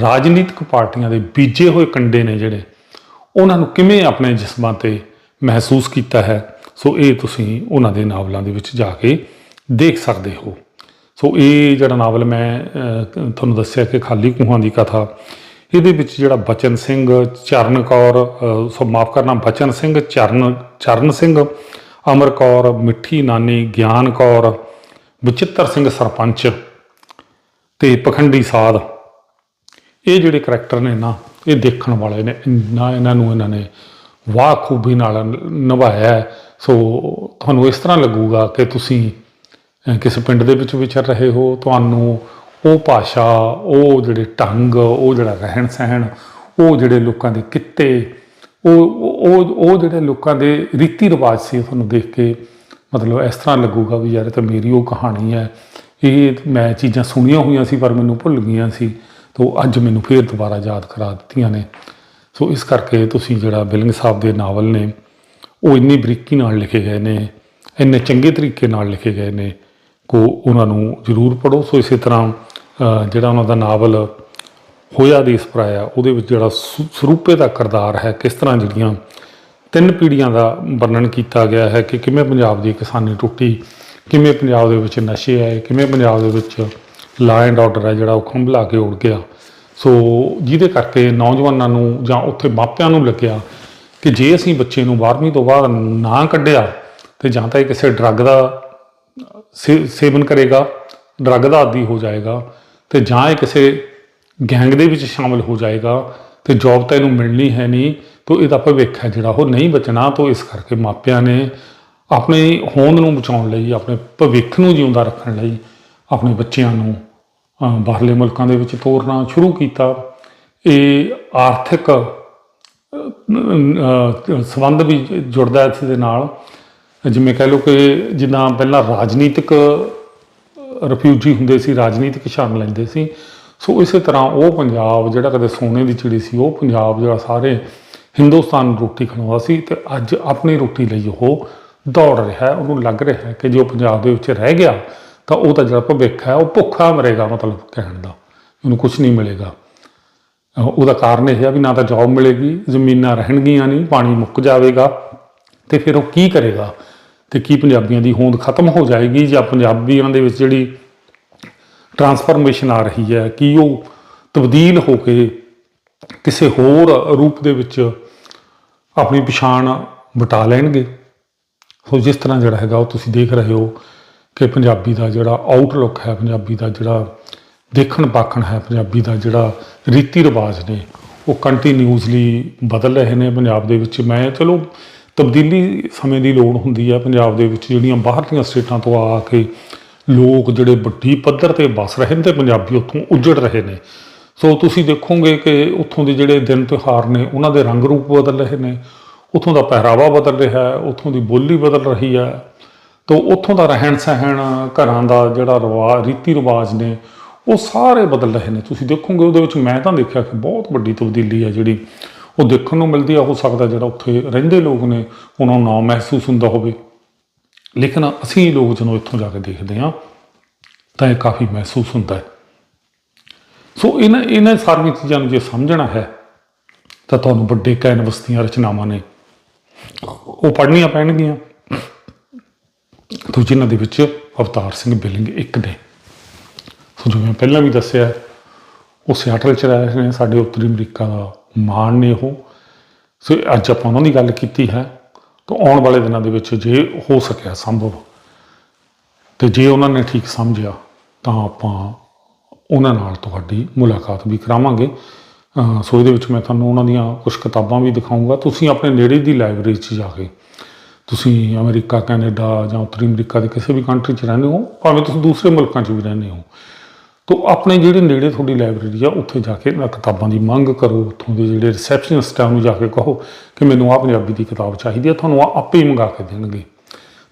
ਰਾਜਨੀਤਿਕ ਪਾਰਟੀਆਂ ਦੇ ਬੀਜੇ ਹੋਏ ਕੰਡੇ ਨੇ ਜਿਹੜੇ, ਉਹਨਾਂ ਨੂੰ ਕਿਵੇਂ ਆਪਣੇ ਜਿਸਮਾਂ ਤੇ ਮਹਿਸੂਸ ਕੀਤਾ ਹੈ, ਸੋ ਇਹ ਤੁਸੀਂ ਉਹਨਾਂ ਦੇ ਨਾਵਲਾਂ ਦੇ ਵਿੱਚ ਜਾ ਕੇ ਦੇਖ ਸਕਦੇ ਹੋ। ਸੋ ਇਹ ਜਿਹੜਾ ਨਾਵਲ ਮੈਂ ਤੁਹਾਨੂੰ ਦੱਸਿਆ ਕਿ ਖਾਲੀ ਕੂਹਾਂ ਦੀ ਕਥਾ ਇਹਦੇ ਵਿੱਚ ਜਿਹੜਾ ਬਚਨ ਸਿੰਘ, ਚਰਨ ਕੌਰ ਸੋ ਮਾਫ ਕਰਨਾ, ਬਚਨ ਸਿੰਘ, ਚਰਨ ਚਰਨ ਸਿੰਘ, ਅਮਰ ਕੌਰ, ਮਿੱਠੀ ਨਾਨੀ, ਗਿਆਨ ਕੌਰ, ਵਿਚਿੱਤਰ ਸਿੰਘ ਸਰਪੰਚ ਤੇ ਪਖੰਡੀ ਸਾਧ। ਇਹ ਜਿਹੜੇ ਕਰੈਕਟਰ ਨੇ ਨਾ, ਇਹ ਦੇਖਣ ਵਾਲੇ ਨੇ। ਇੰਨਾ ਇਹਨਾਂ ਨੂੰ ਇਹਨਾਂ ਨੇ ਵਾਹ ਖੂਬੀ ਨਾਲ ਨਿਭਾਇਆ ਸੋ ਤੁਹਾਨੂੰ ਇਸ ਤਰ੍ਹਾਂ ਲੱਗੂਗਾ ਕਿ ਤੁਸੀਂ ਕਿਸੇ ਪਿੰਡ ਦੇ ਵਿੱਚ ਵਿਚਰ ਰਹੇ ਹੋ, ਤੁਹਾਨੂੰ ਉਹ ਭਾਸ਼ਾ, ਉਹ ਜਿਹੜੇ ਢੰਗ, ਉਹ ਜਿਹੜਾ ਰਹਿਣ ਸਹਿਣ ਉਹ ਜਿਹੜੇ ਲੋਕਾਂ ਦੇ ਕਿੱਤੇ, ਉਹ ਉਹ ਉਹ ਜਿਹੜੇ ਲੋਕਾਂ ਦੇ ਰੀਤੀ ਰਿਵਾਜ ਸੀ ਤੁਹਾਨੂੰ ਦੇਖ ਕੇ ਮਤਲਬ ਇਸ ਤਰ੍ਹਾਂ ਲੱਗੂਗਾ ਵੀ ਯਾਰ ਇਹ ਤਾਂ ਮੇਰੀ ਉਹ ਕਹਾਣੀ ਹੈ। ਇਹ ਮੈਂ ਚੀਜ਼ਾਂ ਸੁਣੀਆਂ ਹੋਈਆਂ ਸੀ, ਪਰ ਮੈਨੂੰ ਭੁੱਲ ਗਈਆਂ ਸੀ, ਤੋ ਅੱਜ ਮੈਨੂੰ ਫੇਰ ਦੁਬਾਰਾ ਯਾਦ ਕਰਾ ਦਿੱਤੀਆਂ ਨੇ। ਸੋ ਇਸ ਕਰਕੇ ਤੁਸੀਂ ਜਿਹੜਾ ਬਿਲਿੰਗ ਸਾਹਿਬ ਦੇ ਨਾਵਲ ਨੇ, ਉਹ ਇੰਨੀ ਬਰੀਕੀ ਨਾਲ ਲਿਖੇ ਗਏ ਨੇ, ਇੰਨੇ ਚੰਗੇ ਤਰੀਕੇ ਨਾਲ ਲਿਖੇ ਗਏ ਨੇ, ਕੋ ਉਹਨਾਂ ਨੂੰ ਜ਼ਰੂਰ ਪੜੋ ਸੋ ਇਸੇ ਤਰ੍ਹਾਂ ਜਿਹੜਾ ਉਹਨਾਂ ਦਾ ਨਾਵਲ ਹੋਇਆ ਦੇਸ ਪਰਾਇਆ ਉਹਦੇ ਵਿੱਚ ਜਿਹੜਾ ਸੁ- ਸਰੂਪੇ ਦਾ ਕਿਰਦਾਰ ਹੈ, ਕਿਸ ਤਰ੍ਹਾਂ ਜਿਹੜੀਆਂ ਤਿੰਨ ਪੀੜ੍ਹੀਆਂ ਦਾ ਵਰਣਨ ਕੀਤਾ ਗਿਆ ਹੈ ਕਿ ਕਿਵੇਂ ਪੰਜਾਬ ਦੀ ਕਿਸਾਨੀ ਟੁੱਟੀ, ਕਿਵੇਂ ਪੰਜਾਬ ਦੇ ਵਿੱਚ ਨਸ਼ੇ ਆਏ, ਕਿਵੇਂ ਪੰਜਾਬ ਦੇ ਵਿੱਚ ਲਾ ਐਂਡ ਆਰਡਰ ਹੈ ਜਿਹੜਾ ਉਹ ਖੰਭਲਾ ਕੇ ਉੜ ਗਿਆ। ਸੋ ਜਿਹਦੇ ਕਰਕੇ ਨੌਜਵਾਨਾਂ ਨੂੰ ਜਾਂ ਉੱਥੇ ਮਾਪਿਆਂ ਨੂੰ ਲੱਗਿਆ ਕਿ ਜੇ ਅਸੀਂ ਬੱਚੇ ਨੂੰ 12ਵੀਂ ਤੋਂ ਬਾਅਦ ਨਾ ਕੱਢਿਆ, ਤੇ ਜਾਂ ਤਾਂ ਇਹ ਕਿਸੇ ਡਰੱਗ ਦਾ ਸੇ- ਸੇਵਨ ਕਰੇਗਾ ਡਰੱਗ ਦਾ ਆਦੀ ਹੋ ਜਾਏਗਾ ਤੇ ਜਾਂ ਇਹ ਕਿਸੇ ਗੈਂਗ ਦੇ ਵਿੱਚ ਸ਼ਾਮਲ ਹੋ ਜਾਏਗਾ ਤੇ ਜੌਬ ਤਾਂ ਇਹਨੂੰ ਮਿਲਣੀ ਹੈ ਨਹੀਂ ਤੋ ਇਹਦਾ ਭਵਿੱਖ ਹੈ ਜਿਹੜਾ ਉਹ ਨਹੀਂ ਬਚਣਾ ਤੋ ਇਸ ਕਰਕੇ ਮਾਪਿਆਂ ਨੇ ਆਪਣੇ ਹੋਂਦ ਨੂੰ ਬਚਾਉਣ ਲਈ ਆਪਣੇ ਭਵਿੱਖ ਨੂੰ ਜਿਉਂਦਾ ਰੱਖਣ ਲਈ ਆਪਣੇ ਬੱਚਿਆਂ ਨੂੰ ਬਾਹਰਲੇ ਮੁਲਕਾਂ ਦੇ ਵਿੱਚ ਤੋਰਨਾ ਸ਼ੁਰੂ ਕੀਤਾ। ਇਹ ਆਰਥਿਕ ਅਹ, ਸੰਬੰਧ ਵੀ ਜੁੜਦਾ ਇਸ ਦੇ ਨਾਲ। ਜਿਵੇਂ ਕਹਿ ਲਓ ਕਿ ਜਿੱਦਾਂ ਪਹਿਲਾਂ ਰਾਜਨੀਤਿਕ ਰਿਫਿਊਜੀ ਹੁੰਦੇ ਸੀ, ਰਾਜਨੀਤਿਕ ਸ਼ਰਨ ਲੈਂਦੇ ਸੀ। ਸੋ ਇਸੇ ਤਰ੍ਹਾਂ ਉਹ ਪੰਜਾਬ ਜਿਹੜਾ ਕਦੇ ਸੋਨੇ ਦੀ ਚਿੜੀ ਸੀ, ਉਹ ਪੰਜਾਬ ਜਿਹੜਾ ਸਾਰੇ ਹਿੰਦੁਸਤਾਨ ਨੂੰ ਰੋਟੀ ਖਵਾਉਂਦਾ ਸੀ ਤੇ ਅੱਜ ਆਪਣੀ ਰੋਟੀ ਲਈ ਉਹ ਦੌੜ ਰਿਹਾ ਹੈ। ਉਹਨੂੰ ਲੱਗ ਰਿਹਾ ਹੈ ਕਿ ਜੇ ਉਹ ਪੰਜਾਬ ਦੇ ਵਿੱਚ ਰਹਿ ਗਿਆ, ਤਾਂ ਉਹ ਤਾਂ ਜਿਹੜਾ ਭਵਿੱਖ ਹੈ, ਉਹ ਭੁੱਖਾ ਮਰੇਗਾ ਮਤਲਬ ਕਹਿਣ ਦਾ। ਉਹਨੂੰ ਕੁਝ ਨਹੀਂ ਮਿਲੇਗਾ। ਉਹਦਾ ਕਾਰਨ ਇਹ ਹੈ ਵੀ ਨਾ ਤਾਂ ਜੌਬ ਮਿਲੇਗੀ, ਜ਼ਮੀਨਾਂ ਰਹਿਣਗੀਆਂ ਨਹੀਂ, ਪਾਣੀ ਮੁੱਕ ਜਾਵੇਗਾ ਤੇ ਫਿਰ ਉਹ ਕੀ ਕਰੇਗਾ? ਤੇ ਕੀ ਪੰਜਾਬੀਆਂ ਦੀ ਹੋਂਦ ਖਤਮ ਹੋ ਜਾਏਗੀ ਜਾਂ ਪੰਜਾਬੀਆਂ ਦੇ ਵਿੱਚ ਜਿਹੜੀ ਟਰਾਂਸਫਰਮੇਸ਼ਨ ਆ ਰਹੀ ਹੈ, ਕਿ ਉਹ ਤਬਦੀਲ ਹੋ ਕੇ ਕਿਸੇ ਹੋਰ ਰੂਪ ਦੇ ਵਿੱਚ ਆਪਣੀ ਪਛਾਣ ਬਟਾ ਲੈਣਗੇ? ਸੋ ਜਿਸ ਤਰ੍ਹਾਂ ਜਿਹੜਾ ਹੈਗਾ ਉਹ ਤੁਸੀਂ ਦੇਖ ਰਹੇ ਹੋ ਕਿ ਪੰਜਾਬੀ ਦਾ ਜਿਹੜਾ ਆਊਟਲੁੱਕ ਹੈ, ਪੰਜਾਬੀ ਦਾ ਜਿਹੜਾ ਦੇਖਣ ਪਾਖਣ ਹੈ, ਪੰਜਾਬੀ ਦਾ ਜਿਹੜਾ ਰੀਤੀ ਰਿਵਾਜ ਨੇ, ਉਹ ਕੰਟੀਨਿਊਸਲੀ ਬਦਲ ਰਹੇ ਨੇ। ਪੰਜਾਬ ਦੇ ਵਿੱਚ ਮੈਂ, ਚਲੋ ਤਬਦੀਲੀ ਸਮੇਂ ਦੀ ਲੋੜ ਹੁੰਦੀ ਹੈ ਪੰਜਾਬ ਦੇ ਵਿੱਚ ਜਿਹੜੀਆਂ ਬਾਹਰਲੀਆਂ ਸਟੇਟਾਂ ਤੋਂ ਆ ਕੇ ਲੋਕ ਜਿਹੜੇ ਵੱਡੀ ਪੱਧਰ ਤੇ ਵਸ ਰਹੇ ਨੇ ਤੇ ਪੰਜਾਬੀ ਉੱਥੋਂ ਉੱਜੜ ਰਹੇ ਨੇ। ਸੋ ਤੁਸੀਂ ਦੇਖੋਗੇ ਕਿ ਉੱਥੋਂ ਦੇ ਜਿਹੜੇ ਦਿਨ ਤਿਉਹਾਰ ਨੇ, ਉਹਨਾਂ ਦੇ ਰੰਗ ਰੂਪ ਬਦਲ ਰਹੇ ਨੇ, ਉੱਥੋਂ ਦਾ ਪਹਿਰਾਵਾ ਬਦਲ ਰਿਹਾ ਹੈ, ਉੱਥੋਂ ਦੀ ਬੋਲੀ ਬਦਲ ਰਹੀ ਹੈ। ਤਾਂ ਉੱਥੋਂ ਦਾ ਰਹਿਣ ਸਹਿਣ ਘਰਾਂ ਦਾ ਜਿਹੜਾ ਰਿਵਾਜ ਰੀਤੀ ਰਿਵਾਜ ਨੇ, ਉਹ ਸਾਰੇ ਬਦਲ ਰਹੇ ਨੇ। ਤੁਸੀਂ ਦੇਖੋਗੇ ਉਹਦੇ ਵਿੱਚ ਮੈਂ ਤਾਂ ਦੇਖਿਆ ਕਿ ਬਹੁਤ ਵੱਡੀ ਤਬਦੀਲੀ ਹੈ ਜਿਹੜੀ ਉਹ ਦੇਖਣ ਨੂੰ ਮਿਲਦੀ ਆ, ਹੋ ਸਕਦਾ ਜਿਹੜਾ ਉੱਥੇ ਰਹਿੰਦੇ ਲੋਕ ਨੇ, ਉਹਨਾਂ ਨੂੰ ਨਾ ਮਹਿਸੂਸ ਹੁੰਦਾ ਹੋਵੇ। ਲੇਕਿਨ ਅਸੀਂ ਲੋਕ ਜਦੋਂ ਇੱਥੋਂ ਜਾ ਕੇ ਦੇਖਦੇ ਹਾਂ, ਤਾਂ ਇਹ ਕਾਫੀ ਮਹਿਸੂਸ ਹੁੰਦਾ ਹੈ। ਸੋ ਇਹਨਾਂ ਇਹਨਾਂ ਸਾਰੀਆਂ ਚੀਜ਼ਾਂ ਨੂੰ ਜੇ ਸਮਝਣਾ ਹੈ, ਤਾਂ ਤੁਹਾਨੂੰ ਵੱਡੇ ਕੈਨਵਸ ਦੀਆਂ ਰਚਨਾਵਾਂ ਨੇ। ਉਹ ਪੜ੍ਹਨੀਆਂ ਪੈਣਗੀਆਂ। ਤੋਂ ਜਿਨ੍ਹਾਂ ਦੇ ਵਿੱਚ ਅਵਤਾਰ ਸਿੰਘ ਬਿਲਿੰਗ ਇੱਕ ਨੇ। ਸੋ ਜਿਵੇਂ ਪਹਿਲਾਂ ਵੀ ਦੱਸਿਆ, ਉਹ ਸਿਆਟਲ ਚ ਰਹੇ ਨੇ, ਸਾਡੇ ਉੱਤਰੀ ਅਮਰੀਕਾ ਦਾ ਮਾਣ ਨੇ ਉਹ। ਸੋ ਅੱਜ ਆਪਾਂ ਉਹਨਾਂ ਦੀ ਗੱਲ ਕੀਤੀ ਹੈ, ਤਾਂ ਆਉਣ ਵਾਲੇ ਦਿਨਾਂ ਦੇ ਵਿੱਚ ਜੇ ਹੋ ਸਕਿਆ ਸੰਭਵ, ਤੇ ਜੇ ਉਹਨਾਂ ਨੇ ਠੀਕ ਸਮਝਿਆ, ਤਾਂ ਆਪਾਂ ਉਹਨਾਂ ਨਾਲ ਤੁਹਾਡੀ ਮੁਲਾਕਾਤ ਵੀ ਕਰਾਵਾਂਗੇ। ਸੋ ਇਹਦੇ ਵਿੱਚ ਮੈਂ ਤੁਹਾਨੂੰ ਉਹਨਾਂ ਦੀਆਂ ਕੁਝ ਕਿਤਾਬਾਂ ਵੀ ਦਿਖਾਊਂਗਾ। ਤੁਸੀਂ ਆਪਣੇ ਨੇੜੇ ਦੀ ਲਾਇਬ੍ਰੇਰੀ 'ਚ ਜਾ ਕੇ, ਤੁਸੀਂ ਅਮਰੀਕਾ, ਕੈਨੇਡਾ ਜਾਂ ਉੱਤਰੀ ਅਮਰੀਕਾ ਦੇ ਕਿਸੇ ਵੀ ਕੰਟਰੀ 'ਚ ਰਹਿੰਦੇ ਹੋ, ਭਾਵੇਂ ਤੁਸੀਂ ਦੂਸਰੇ ਮੁਲਕਾਂ 'ਚ ਵੀ ਰਹਿੰਦੇ ਹੋ ਤੋ ਆਪਣੇ ਜਿਹੜੇ ਨੇੜੇ ਤੁਹਾਡੀ ਲਾਇਬ੍ਰੇਰੀ ਆ, ਉੱਥੇ ਜਾ ਕੇ ਨਾ ਕਿਤਾਬਾਂ ਦੀ ਮੰਗ ਕਰੋ, ਉੱਥੋਂ ਦੇ ਜਿਹੜੇ ਰਿਸੈਪਸ਼ਨਿਸਟ ਆ, ਉਹਨੂੰ ਜਾ ਕੇ ਕਹੋ ਕਿ ਮੈਨੂੰ ਆ ਪੰਜਾਬੀ ਦੀ ਕਿਤਾਬ ਚਾਹੀਦੀ ਹੈ ਤੁਹਾਨੂੰ ਆਹ ਆਪੇ ਹੀ ਮੰਗਾ ਕੇ ਦੇਣਗੇ।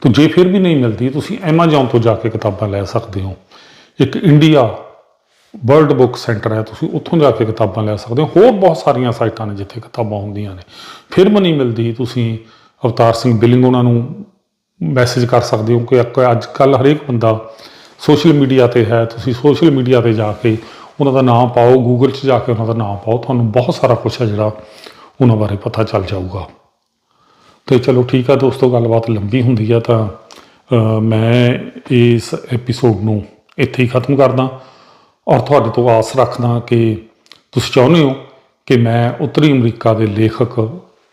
ਤੋ ਜੇ ਫਿਰ ਵੀ ਨਹੀਂ ਮਿਲਦੀ, ਤੁਸੀਂ ਐਮਾਜ਼ੋਨ ਤੋਂ ਜਾ ਕੇ ਕਿਤਾਬਾਂ ਲੈ ਸਕਦੇ ਹੋ। ਇੱਕ ਇੰਡੀਆ ਵਰਲਡ ਬੁੱਕ ਸੈਂਟਰ ਹੈ, ਤੁਸੀਂ ਉੱਥੋਂ ਜਾ ਕੇ ਕਿਤਾਬਾਂ ਲੈ ਸਕਦੇ ਹੋ। ਹੋਰ ਬਹੁਤ ਸਾਰੀਆਂ ਸਾਈਟਾਂ ਨੇ ਜਿੱਥੇ ਕਿਤਾਬਾਂ ਹੁੰਦੀਆਂ ਨੇ। ਫਿਰ ਵੀ ਨਹੀਂ ਮਿਲਦੀ, ਤੁਸੀਂ ਅਵਤਾਰ ਸਿੰਘ ਬਿਲਿੰਗ ਉਹਨਾਂ ਨੂੰ ਮੈਸੇਜ ਕਰ ਸਕਦੇ ਹੋ ਕਿ ਅੱਜ ਕੱਲ ਹਰੇਕ ਬੰਦਾ ਸੋਸ਼ਲ ਮੀਡੀਆ ਤੇ ਹੈ, ਤੁਸੀਂ ਸੋਸ਼ਲ ਮੀਡੀਆ ਤੇ ਜਾ ਕੇ ਉਹਨਾਂ ਦਾ ਨਾਮ ਪਾਓ ਗੂਗਲ 'ਚ ਜਾ ਕੇ ਉਹਨਾਂ ਦਾ ਨਾਮ ਪਾਓ, ਤੁਹਾਨੂੰ ਬਹੁਤ ਸਾਰਾ ਕੁਝ ਹੈ ਜਿਹੜਾ ਉਹਨਾਂ ਬਾਰੇ ਪਤਾ ਚੱਲ ਜਾਊਗਾ। ਤੇ ਚਲੋ ਠੀਕ ਆ ਦੋਸਤੋ, ਗੱਲਬਾਤ ਲੰਬੀ ਹੁੰਦੀ ਆ ਤਾਂ ਮੈਂ ਇਸ ਐਪੀਸੋਡ ਨੂੰ ਇੱਥੇ ਹੀ ਖਤਮ ਕਰਦਾ ਔਰ ਤੁਹਾਡੇ ਤੋਂ ਆਸ ਰੱਖਦਾ ਕਿ ਤੁਸੀਂ ਚਾਹੁੰਦੇ ਹੋ ਕਿ ਮੈਂ ਉੱਤਰੀ ਅਮਰੀਕਾ ਦੇ ਲੇਖਕ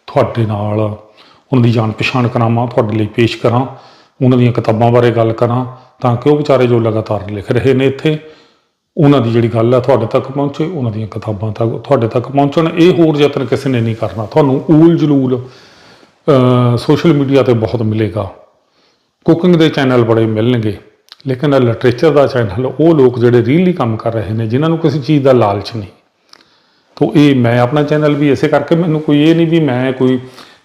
ਤੁਹਾਡੇ ਨਾਲ ਉਹਨਾਂ ਦੀ ਜਾਣ ਪਛਾਣ ਕਰਾਵਾਂ, ਤੁਹਾਡੇ ਲਈ ਪੇਸ਼ ਕਰਾਂ, ਉਹਨਾਂ ਦੀਆਂ ਕਿਤਾਬਾਂ ਬਾਰੇ ਗੱਲ ਕਰਾਂ ਤਾਂ ਕਿ ਉਹ ਵਿਚਾਰੇ ਜੋ ਲਗਾਤਾਰ ਲਿਖ ਰਹੇ ਨੇ ਇੱਥੇ, ਉਹਨਾਂ ਦੀ ਜਿਹੜੀ ਗੱਲ ਹੈ ਤੁਹਾਡੇ ਤੱਕ ਪਹੁੰਚੇ, ਉਹਨਾਂ ਦੀਆਂ ਕਿਤਾਬਾਂ ਤੱਕ ਤੁਹਾਡੇ ਤੱਕ ਪਹੁੰਚਣ। ਇਹ ਹੋਰ ਯਤਨ ਕਿਸੇ ਨੇ ਨਹੀਂ ਕਰਨਾ। ਤੁਹਾਨੂੰ ਊਲ ਜਲੂਲ ਸੋਸ਼ਲ ਮੀਡੀਆ ਤੇ ਬਹੁਤ ਮਿਲੇਗਾ। ਕੁਕਿੰਗ ਦੇ ਚੈਨਲ ਬੜੇ ਮਿਲਣਗੇ, ਲੇਕਿਨ ਲਿਟਰੇਚਰ ਦਾ ਚੈਨਲ, ਉਹ ਲੋਕ ਜਿਹੜੇ ਰੀਲੀ ਕੰਮ ਕਰ ਰਹੇ ਨੇ, ਜਿਨ੍ਹਾਂ ਨੂੰ ਕਿਸੇ ਚੀਜ਼ ਦਾ ਲਾਲਚ ਨਹੀਂ। ਤੋ ਇਹ ਮੈਂ ਆਪਣਾ ਚੈਨਲ ਵੀ ਇਸੇ ਕਰਕੇ ਮੈਨੂੰ ਕੋਈ ਇਹ ਨਹੀਂ ਵੀ ਮੈਂ ਕੋਈ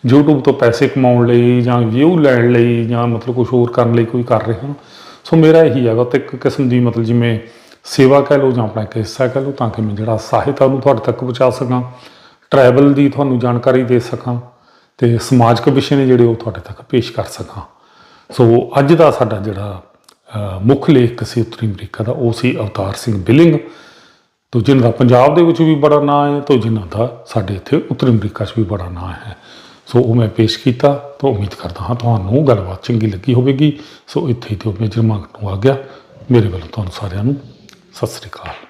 YouTube ਤੋਂ ਪੈਸੇ ਕਮਾਉਣ ਲਈ ਜਾਂ ਵਿਊ ਲੈਣ ਲਈ ਜਾਂ ਮਤਲਬ ਕੁਝ ਹੋਰ ਕਰਨ ਲਈ ਕੋਈ ਕਰ ਰਿਹਾ। ਸੋ ਮੇਰਾ ਇਹੀ ਹੈਗਾ ਤੇ ਇੱਕ ਕਿਸਮ ਦੀ ਮਤਲਬ ਜਿਵੇਂ ਸੇਵਾ ਕਹਿ ਲਓ ਜਾਂ ਆਪਣਾ ਇੱਕ ਹਿੱਸਾ ਕਹਿ ਲਓ ਤਾਂ ਕਿ ਮੈਂ ਜਿਹੜਾ ਸਾਹਿਤ ਆ ਉਹਨੂੰ ਤੁਹਾਡੇ ਤੱਕ ਪਹੁੰਚਾ ਸਕਾਂ ਟਰੈਵਲ ਦੀ ਤੁਹਾਨੂੰ ਜਾਣਕਾਰੀ ਦੇ ਸਕਾਂ ਤੇ ਸਮਾਜਿਕ ਵਿਸ਼ੇ ਨੇ ਜਿਹੜੇ ਉਹ ਤੁਹਾਡੇ ਤੱਕ ਪੇਸ਼ ਕਰ ਸਕਾਂ। ਸੋ ਅੱਜ ਦਾ ਸਾਡਾ ਜਿਹੜਾ ਮੁੱਖ ਲੇਖ ਸੀ ਉੱਤਰੀ ਅਮਰੀਕਾ ਦਾ, ਉਹ ਸੀ ਅਵਤਾਰ ਸਿੰਘ ਬਿਲਿੰਗ। ਤੋਂ ਜਿਨ੍ਹਾਂ ਦਾ ਪੰਜਾਬ ਦੇ ਵਿੱਚ ਵੀ ਬੜਾ ਨਾਂ ਹੈ ਤੋ ਜਿਨ੍ਹਾਂ ਦਾ ਸਾਡੇ ਇੱਥੇ ਉੱਤਰੀ ਅਮਰੀਕਾ 'ਚ ਵੀ ਬੜਾ ਨਾਂ ਹੈ। ਸੋ ਉਹ ਮੈਂ ਪੇਸ਼ ਕੀਤਾ ਤਾਂ ਉਮੀਦ ਕਰਦਾ ਹਾਂ ਤੁਹਾਨੂੰ ਗੱਲਬਾਤ ਚੰਗੀ ਲੱਗੀ ਹੋਵੇਗੀ। ਸੋ ਇੱਥੇ ਹੀ ਤੇ ਮੇਜਰ ਮੰਗ ਨੂੰ ਆ ਗਿਆ। ਮੇਰੇ ਵੱਲੋਂ ਤੁਹਾਨੂੰ ਸਾਰਿਆਂ ਨੂੰ ਸਤਿ ਸ੍ਰੀ ਅਕਾਲ।